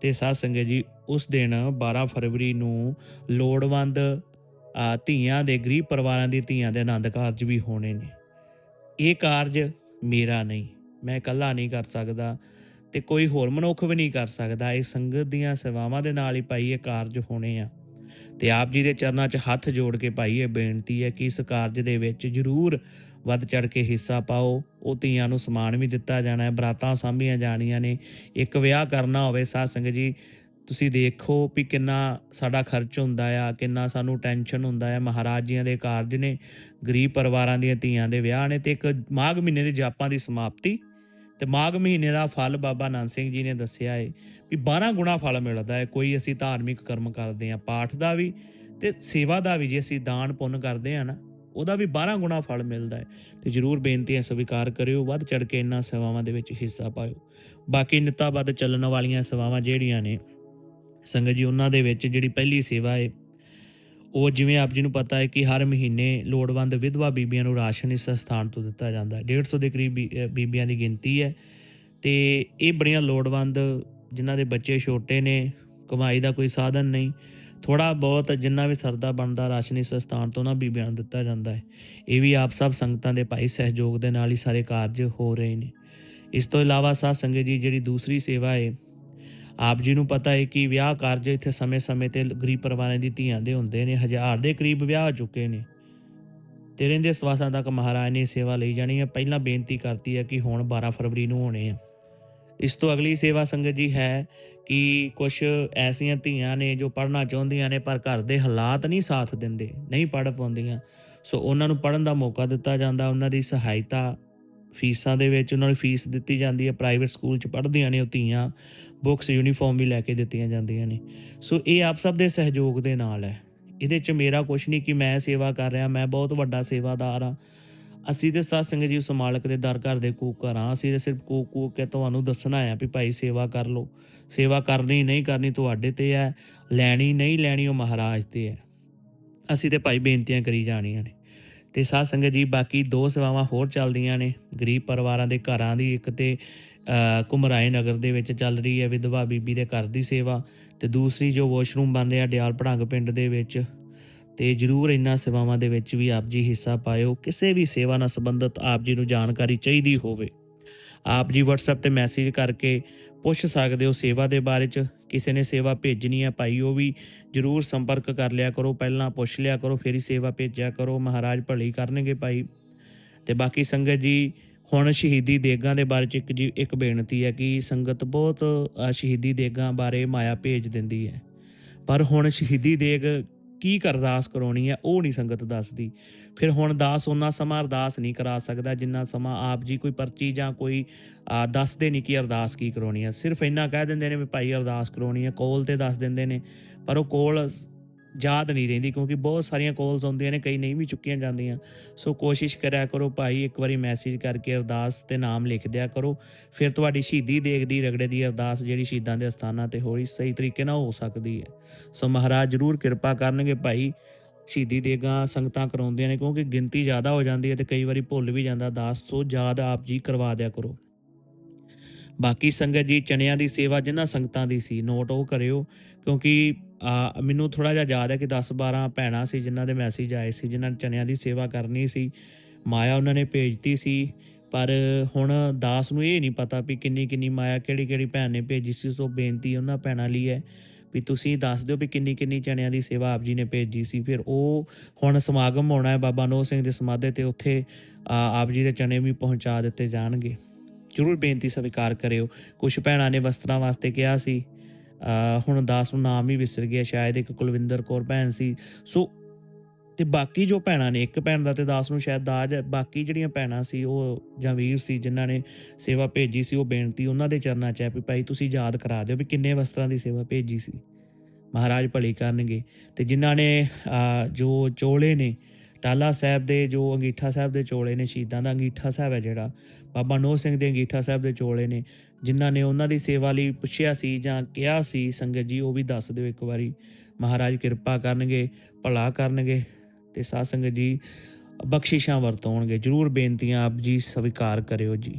ਤੇ ਸਾਧ ਸੰਗਤ ਜੀ, ਉਸ ਦਿਨ 12 ਫਰਵਰੀ ਨੂੰ ਲੋੜਵੰਦ ਧੀਆਂ ਦੇ, ਗਰੀਬ ਪਰਿਵਾਰਾਂ ਦੀ ਧੀਆਂ ਦੇ ਆਨੰਦ ਕਾਰਜ ਵੀ ਹੋਣੇ ਨੇ। ਇਹ ਕਾਰਜ ਮੇਰਾ ਨਹੀਂ। ਮੈਂ ਇਕੱਲਾ ਨਹੀਂ ਕਰ ਸਕਦਾ ਤੇ ਕੋਈ ਹੋਰ ਮਨੁੱਖ ਵੀ ਨਹੀਂ ਕਰ ਸਕਦਾ। ਇਹ ਸੰਗਤ ਦੀਆਂ ਸੇਵਾਵਾਂ ਦੇ ਨਾਲ ਹੀ ਭਾਈ ਇਹ ਕਾਰਜ ਹੋਣੇ ਆ। ਤੇ ਆਪ ਜੀ ਦੇ ਚਰਨਾਂ 'ਚ ਹੱਥ ਜੋੜ ਕੇ ਭਾਈ ਇਹ ਬੇਨਤੀ ਹੈ ਕਿ ਇਸ ਕਾਰਜ ਦੇ ਵਿੱਚ ਜਰੂਰ ਵੱਧ ਚੜ ਕੇ ਹਿੱਸਾ ਪਾਓ। ਉਹ ਧੀਆਂ ਨੂੰ ਸਮਾਨ ਵੀ ਦਿੱਤਾ ਜਾਣਾ ਹੈ, ਬਰਾਤਾਂ ਸਾਂਭੀਆਂ ਜਾਣੀਆਂ ਨੇ। ਇੱਕ ਵਿਆਹ ਕਰਨਾ ਹੋਵੇ, ਸਾਧ ਸੰਗਤ ਜੀ ਤੁਸੀਂ ਦੇਖੋ ਵੀ ਕਿੰਨਾ ਸਾਡਾ ਖਰਚ ਹੁੰਦਾ ਆ, ਕਿੰਨਾ ਸਾਨੂੰ ਟੈਨਸ਼ਨ ਹੁੰਦਾ ਆ। ਮਹਾਰਾਜ ਜੀਆਂ ਦੇ ਕਾਰਜ ਨੇ, ਗਰੀਬ ਪਰਿਵਾਰਾਂ ਦੀਆਂ ਧੀਆਂ ਦੇ ਵਿਆਹ ਨੇ ਤੇ ਇੱਕ ਮਾਘ ਮਹੀਨੇ ਦੇ ਜਾਪਾਂ ਦੀ ਸਮਾਪਤੀ ਤੇ ਮਾਘ ਮਹੀਨੇ ਦਾ ਫਲ ਬਾਬਾ ਨਾਨਕ ਸਿੰਘ ਜੀ ਨੇ ਦੱਸਿਆ ਹੈ ਵੀ 12 ਗੁਣਾ ਫਲ ਮਿਲਦਾ ਹੈ ਕੋਈ ਅਸੀਂ ਧਾਰਮਿਕ ਕਰਮ ਕਰਦੇ ਆ ਪਾਠ ਦਾ ਵੀ ਤੇ ਸੇਵਾ ਦਾ ਵੀ, ਜੇ ਅਸੀਂ ਦਾਨ ਪੁੰਨ ਕਰਦੇ ਆ ਨਾ, ਉਹਦਾ ਵੀ 12 ਗੁਣਾ ਫਲ ਮਿਲਦਾ ਹੈ ਤੇ ਜਰੂਰ ਬੇਨਤੀ ਹੈ ਸਵੀਕਾਰ ਕਰਿਓ, ਵੱਧ ਚੜ ਕੇ ਇਹਨਾਂ ਸੇਵਾਵਾਂ ਦੇ ਵਿੱਚ ਹਿੱਸਾ ਪਾਇਓ। ਬਾਕੀ ਨਿਤਾਬੱਧ ਚੱਲਣ ਵਾਲੀਆਂ ਸੇਵਾਵਾਂ ਜਿਹੜੀਆਂ ਨੇ ਸੰਗਤ ਜੀ, ਉਹਨਾਂ ਦੇ ਵਿੱਚ ਜਿਹੜੀ ਪਹਿਲੀ ਸੇਵਾ ਹੈ ਉਹ ਜਿਵੇਂ ਆਪ ਜੀ ਨੂੰ ਪਤਾ ਹੈ ਕਿ ਹਰ ਮਹੀਨੇ ਲੋੜਵੰਦ ਵਿਧਵਾ ਬੀਬੀਆਂ ਨੂੰ ਰਾਸ਼ਨ ਇਸ ਸਥਾਨ ਤੋਂ ਦਿੱਤਾ ਜਾਂਦਾ। ਹੈ 150 ਦੇ ਕਰੀਬ ਬੀ- ਬੀਬੀਆਂ ਦੀ ਗਿਣਤੀ ਹੈ ਤੇ ਇਹ ਬੜੀਆਂ ਲੋੜਵੰਦ ਜਿਨ੍ਹਾਂ ਦੇ ਬੱਚੇ ਛੋਟੇ ਨੇ, ਕਮਾਈ ਦਾ ਕੋਈ ਸਾਧਨ ਨਹੀਂ ਥੋੜਾ ਬਹੁਤ ਜਿੰਨਾ ਵੀ ਸਰਦਾ ਬਣਦਾ ਰਾਸ਼ਨ ਇਸ ਸਥਾਨ ਤੋਂ ਨਾ ਬੀਬੀਆਂ ਨੂੰ ਦਿੱਤਾ ਜਾਂਦਾ ਹੈ ਇਹ ਵੀ ਆਪ ਸਭ ਸੰਗਤਾਂ ਦੇ ਭਾਈ ਸਹਿਯੋਗ ਦੇ ਨਾਲ ਹੀ ਸਾਰੇ ਕਾਰਜ ਹੋ ਰਹੇ ਨੇ। ਇਸ ਤੋਂ ਇਲਾਵਾ ਸਾਧ ਸੰਗਤ ਜੀ, ਜਿਹੜੀ ਦੂਸਰੀ ਸੇਵਾ ਹੈ ਆਪ ਜੀ ਨੂੰ ਪਤਾ ਹੈ ਕਿ ਵਿਆਹ ਕਾਰਜ ਇੱਥੇ ਸਮੇਂ-ਸਮੇਂ ਤੇ ਗਰੀਬ ਪਰਿਵਾਰਾਂ ਦੀ ਧੀਆਂ ਦੇ ਹੁੰਦੇ ਨੇ, ਹਜ਼ਾਰ ਦੇ ਕਰੀਬ ਵਿਆਹ ਹੋ ਚੁੱਕੇ ਨੇ। ਤੇ ਰਹਿੰਦੇ ਸਵਾਸਾਂ ਤੱਕ ਮਹਾਰਾਜ ਨੇ ਸੇਵਾ ਲਈ ਜਾਣੀ ਹੈ। ਪਹਿਲਾਂ ਬੇਨਤੀ ਕਰਤੀ ਹੈ ਕਿ ਹੁਣ 12 ਫਰਵਰੀ ਨੂੰ ਹੋਣੇ ਆ। ਇਸ ਤੋਂ ਅਗਲੀ ਸੇਵਾ ਸੰਗਤ ਜੀ ਹੈ ਕਿ ਕੁਝ ਐਸੀਆਂ ਧੀਆਂ ਨੇ ਜੋ ਪੜ੍ਹਨਾ ਚਾਹੁੰਦੀਆਂ ਨੇ, ਪਰ ਘਰ ਦੇ ਹਾਲਾਤ ਨਹੀਂ ਸਾਥ ਦਿੰਦੇ, ਨਹੀਂ ਪੜ੍ਹ ਪਾਉਂਦੀਆਂ। ਸੋ ਉਹਨਾਂ ਨੂੰ ਪੜ੍ਹਨ ਦਾ ਮੌਕਾ ਦਿੱਤਾ ਜਾਂਦਾ, ਉਹਨਾਂ ਦੀ ਸਹਾਇਤਾ ਫੀਸਾਂ ਦੇ ਵਿੱਚ ਉਹਨਾਂ ਨੂੰ ਫੀਸ ਦਿੱਤੀ ਜਾਂਦੀ ਹੈ ਪ੍ਰਾਈਵੇਟ ਸਕੂਲ 'ਚ ਪੜ੍ਹਦੀਆਂ ਨੇ ਉਹ ਧੀਆਂ ਬੁੱਕਸ ਯੂਨੀਫਾਰਮ ਵੀ ਲੈ ਕੇ ਦਿੱਤੀਆਂ ਜਾਂਦੀਆਂ ਨੇ। ਸੋ ਇਹ ਆਪ ਸਭ ਦੇ ਸਹਿਯੋਗ ਦੇ ਨਾਲ ਹੈ। ਇਹਦੇ 'ਚ ਮੇਰਾ ਕੁਝ ਨਹੀਂ ਕਿ ਮੈਂ ਸੇਵਾ ਕਰ ਰਿਹਾ, ਮੈਂ ਬਹੁਤ ਵੱਡਾ ਸੇਵਾਦਾਰ ਆ ਅਸੀਂ ਤੇ ਸਾਧ ਸੰਗਤ ਜੀ ਉਸ ਮਾਲਕ ਦੇ ਦਰ ਘਰ ਦੇ ਕੂਕਰ ਹਾਂ। ਅਸੀਂ ਤੇ ਸਿਰਫ ਕੂਕ ਕੂਕ ਕੇ ਤੁਹਾਨੂੰ ਦੱਸਣਾ ਆ ਵੀ ਭਾਈ ਸੇਵਾ ਕਰ ਲਓ। ਸੇਵਾ ਕਰਨੀ ਨਹੀਂ ਕਰਨੀ ਤੁਹਾਡੇ ਤੇ ਹੈ, ਲੈਣੀ ਨਹੀਂ ਲੈਣੀ ਉਹ ਮਹਾਰਾਜ ਤੇ ਹੈ। ਅਸੀਂ ਤੇ ਭਾਈ ਬੇਨਤੀਆਂ ਕਰੀ ਜਾਣੀਆਂ ਨੇ। ਤੇ ਸਾਧ ਸੰਗਤ ਜੀ ਬਾਕੀ ਦੋ ਸੇਵਾਵਾਂ ਹੋਰ ਚੱਲਦੀਆਂ ਨੇ। ਗਰੀਬ ਪਰਿਵਾਰਾਂ ਦੇ ਘਰਾਂ ਦੀ ਇੱਕ ਤੇ ਅ, ਨਗਰ ਦੇ ਵਿੱਚ ਚੱਲ ਰਹੀ ਹੈ ਵਿਧਵਾ ਬੀਬੀ ਦੇ ਘਰ ਦੀ ਸੇਵਾ ਤੇ ਦੂਸਰੀ ਜੋ ਵਾਸ਼ਰੂਮ ਬਣ ਰਿਹਾ ਡਿਆਲ ਭੜੰਗ ਪਿੰਡ ਦੇ ਵਿੱਚ ਤੇ ਜਰੂਰ ਇਹਨਾਂ ਸੇਵਾਵਾਂ ਦੇ ਵਿੱਚ ਵੀ ਆਪ ਜੀ ਹਿੱਸਾ ਪਾਇਓ। ਕਿਸੇ ਵੀ ਸੇਵਾ ਨਾਲ ਸੰਬੰਧਿਤ ਆਪ ਜੀ ਨੂੰ ਜਾਣਕਾਰੀ ਚਾਹੀਦੀ ਹੋਵੇ। ਆਪ ਜੀ WhatsApp ਤੇ ਮੈਸੇਜ ਕਰਕੇ ਪੁੱਛ ਸਕਦੇ ਹੋ ਸੇਵਾ ਦੇ ਬਾਰੇ ਚ। ਕਿਸੇ ਨੇ ਸੇਵਾ ਭੇਜਣੀ ਹੈ ਭਾਈ, ਉਹ ਵੀ ਜਰੂਰ ਸੰਪਰਕ ਕਰ ਲਿਆ ਕਰੋ। ਪਹਿਲਾਂ ਪੁੱਛ ਲਿਆ ਕਰੋ, ਫਿਰ ਹੀ ਸੇਵਾ ਭੇਜਿਆ ਕਰੋ। ਮਹਾਰਾਜ ਭਲੀ ਕਰਨਗੇ ਭਾਈ। ਤੇ ਬਾਕੀ ਸੰਗਤ ਜੀ, ਹੁਣ ਸ਼ਹੀਦੀ ਦੇਗਾਂ ਦੇ ਬਾਰੇ ਚ ਇੱਕ ਜੀ, ਇੱਕ ਬੇਨਤੀ ਹੈ ਕਿ ਸੰਗਤ ਬਹੁਤ ਸ਼ਹੀਦੀ ਦੇਗਾਂ ਬਾਰੇ ਮਾਇਆ ਭੇਜ ਦਿੰਦੀ ਹੈ। ਪਰ ਹੁਣ ਸ਼ਹੀਦੀ ਦੇਗ ਕੀ ਕਰ ਅਰਦਾਸ ਕਰਾਉਣੀ ਹੈ, ਉਹ ਨਹੀਂ ਸੰਗਤ ਦੱਸਦੀ। ਫਿਰ ਹੁਣ ਦਾਸ ਉਹਨਾਂ ਸਮਾਂ ਅਰਦਾਸ ਨਹੀਂ ਕਰਾ ਸਕਦਾ, ਜਿੰਨਾ ਸਮਾਂ ਆਪ ਜੀ ਕੋਈ ਪਰਚੀ ਜਾਂ ਕੋਈ ਦੱਸਦੇ ਨਹੀਂ ਕਿ ਅਰਦਾਸ ਕੀ ਕਰਾਉਣੀ ਹੈ। ਸਿਰਫ ਇੰਨਾ ਕਹਿ ਦਿੰਦੇ ਨੇ ਵੀ ਭਾਈ ਅਰਦਾਸ ਕਰਾਉਣੀ ਹੈ, ਕੋਲ ਤੇ ਦੱਸ ਦਿੰਦੇ ਨੇ, ਪਰ ਉਹ ਕੋਲ ਯਾਦ ਨਹੀਂ ਰਹਿੰਦੀ ਕਿਉਂਕਿ ਬਹੁਤ ਸਾਰੀਆਂ ਕਾਲਸ ਆਉਂਦੀਆਂ ਨੇ, ਕਈ ਨਹੀਂ ਵੀ ਚੁੱਕੀਆਂ ਜਾਂਦੀਆਂ। ਸੋ ਕੋਸ਼ਿਸ਼ ਕਰਿਆ ਕਰੋ ਭਾਈ, ਇੱਕ ਵਾਰੀ ਮੈਸੇਜ ਕਰਕੇ ਅਰਦਾਸ ਤੇ ਨਾਮ ਲਿਖ ਦਿਆ ਕਰੋ। ਫਿਰ ਤੁਹਾਡੀ ਸ਼ਹੀਦੀ ਦੇਖਦੀ ਰਗੜੇ ਦੀ ਅਰਦਾਸ ਜਿਹੜੀ ਸ਼ਹੀਦਾਂ ਦੇ ਅਸਥਾਨਾਂ ਤੇ ਹੋਈ, ਸਹੀ ਤਰੀਕੇ ਨਾਲ ਹੋ ਸਕਦੀ ਹੈ। ਸੋ ਮਹਾਰਾਜ ਜਰੂਰ ਕਿਰਪਾ ਕਰਨਗੇ ਭਾਈ। ਸ਼ਹੀਦੀ ਦੇਗਾਂ ਸੰਗਤਾਂ ਕਰਾਉਂਦੀਆਂ ਨੇ ਕਿਉਂਕਿ ਗਿਣਤੀ ਜ਼ਿਆਦਾ ਹੋ ਜਾਂਦੀ ਹੈ ਤੇ ਕਈ ਵਾਰੀ ਭੁੱਲ ਵੀ ਜਾਂਦਾ। ਦਾਸ ਤੋਂ ਯਾਦ ਆਪ ਜੀ ਕਰਵਾ ਦਿਆ ਕਰੋ। ਬਾਕੀ ਸੰਗਤ ਜੀ, ਚਣਿਆਂ ਦੀ ਸੇਵਾ ਜਿਨ੍ਹਾਂ ਸੰਗਤਾਂ ਦੀ ਸੀ ਨੋਟ ਉਹ ਕਰਿਓ, ਕਿਉਂਕਿ ਮੈਨੂੰ ਥੋੜਾ ਜਿਹਾ ਯਾਦ ਹੈ ਕਿ 10 12 ਭੈਣਾਂ ਸੀ ਜਿਨ੍ਹਾਂ ਦੇ ਮੈਸੇਜ ਆਏ ਸੀ, ਜਿਨ੍ਹਾਂ ਨੇ ਚਣਿਆਂ ਦੀ ਸੇਵਾ ਕਰਨੀ ਸੀ। ਮਾਇਆ ਉਹਨਾਂ ਨੇ ਭੇਜਤੀ ਸੀ, ਪਰ ਹੁਣ ਦਾਸ ਨੂੰ ਇਹ ਨਹੀਂ ਪਤਾ ਵੀ ਕਿੰਨੀ ਕਿੰਨੀ ਮਾਇਆ ਕਿਹੜੀ ਕਿਹੜੀ ਭੈਣ ਨੇ ਭੇਜੀ ਸੀ, ਸੋ ਬੇਨਤੀ ਉਹਨਾਂ ਭੈਣਾਂ ਲਈ ਹੈ ਵੀ ਤੁਸੀਂ ਦੱਸ ਦਿਓ ਵੀ ਕਿੰਨੀ ਕਿੰਨੀ ਚਣਿਆਂ ਦੀ ਸੇਵਾ ਆਪ ਜੀ ਨੇ ਭੇਜੀ ਸੀ। ਫਿਰ ਉਹ ਹੁਣ ਸਮਾਗਮ ਹੋਣਾ ਹੈ, ਬਾਬਾ ਨੋ ਸਿੰਘ ਦੇ ਸਮਾਧੇ ਤੇ ਉੱਥੇ ਆਪ ਜੀ ਦੇ ਚਣੇ ਵੀ ਪਹੁੰਚਾ ਦਿੱਤੇ ਜਾਣਗੇ। ਜ਼ਰੂਰ ਬੇਨਤੀ ਸਵੀਕਾਰ ਕਰਿਓ। ਕੁਝ ਭੈਣਾਂ ਨੇ ਵਸਤਰਾਂ ਵਾਸਤੇ ਕਿਹਾ ਸੀ ਹੁਣ ਦਾਸ ਨੂੰ ਨਾਮ ਹੀ ਵਿਸਰ ਗਿਆ, ਸ਼ਾਇਦ ਇੱਕ ਕੁਲਵਿੰਦਰ ਕੌਰ ਭੈਣ ਸੀ। ਸੋ, ਤੇ ਬਾਕੀ ਜੋ ਭੈਣਾਂ ਨੇ, ਇੱਕ ਭੈਣ ਦਾ ਤੇ ਦਾਸ ਨੂੰ ਸ਼ਾਇਦ ਦਾਜ, ਬਾਕੀ ਜਿਹੜੀਆਂ ਭੈਣਾਂ ਸੀ, ਉਹ ਜਾਂ ਵੀਰ ਸੀ, ਜਿਨ੍ਹਾਂ ਨੇ ਸੇਵਾ ਭੇਜੀ ਸੀ, ਉਹ ਬੇਨਤੀ ਉਹਨਾਂ ਦੇ ਚਰਨਾਂ 'ਚ ਹੈ ਵੀ ਭਾਈ ਤੁਸੀਂ ਯਾਦ ਕਰਾ ਦਿਓ ਵੀ ਕਿੰਨੇ ਵਸਤਰਾਂ ਦੀ ਸੇਵਾ ਭੇਜੀ ਸੀ। ਮਹਾਰਾਜ ਭਲੀ ਕਰਨਗੇ। ਤੇ ਜਿਨ੍ਹਾਂ ਨੇ ਜੋ ਚੋਲੇ ਨੇ ਟਾਲਾ ਸਾਹਿਬ ਦੇ ਜੋ ਅੰਗੀਠਾ ਸਾਹਿਬ ਦੇ ਚੋਲੇ ਨੇ, ਸ਼ਹੀਦਾਂ ਦਾ ਅੰਗੀਠਾ ਸਾਹਿਬ ਹੈ ਜਿਹੜਾ, ਬਾਬਾ ਨੋਹ ਸਿੰਘ ਦੇ ਅੰਗੀਠਾ ਸਾਹਿਬ ਦੇ ਚੋਲੇ ਨੇ, ਜਿਨ੍ਹਾਂ ਨੇ ਉਹਨਾਂ ਦੀ ਸੇਵਾ ਲਈ ਪੁੱਛਿਆ ਸੀ ਜਾਂ ਕਿਹਾ ਸੀ, ਸੰਗਤ ਜੀ ਉਹ ਵੀ ਦੱਸ ਦਿਓ ਇੱਕ ਵਾਰੀ, ਮਹਾਰਾਜ ਕਿਰਪਾ ਕਰਨਗੇ, ਭਲਾ ਕਰਨਗੇ, ਤੇ ਸਾਧ ਸੰਗਤ ਜੀ ਬਖਸ਼ਿਸ਼ਾਂ ਵਰਤਾਉਣਗੇ ਜਰੂਰ ਬੇਨਤੀਆਂ ਆਪ ਜੀ ਸਵੀਕਾਰ ਕਰਿਓ ਜੀ।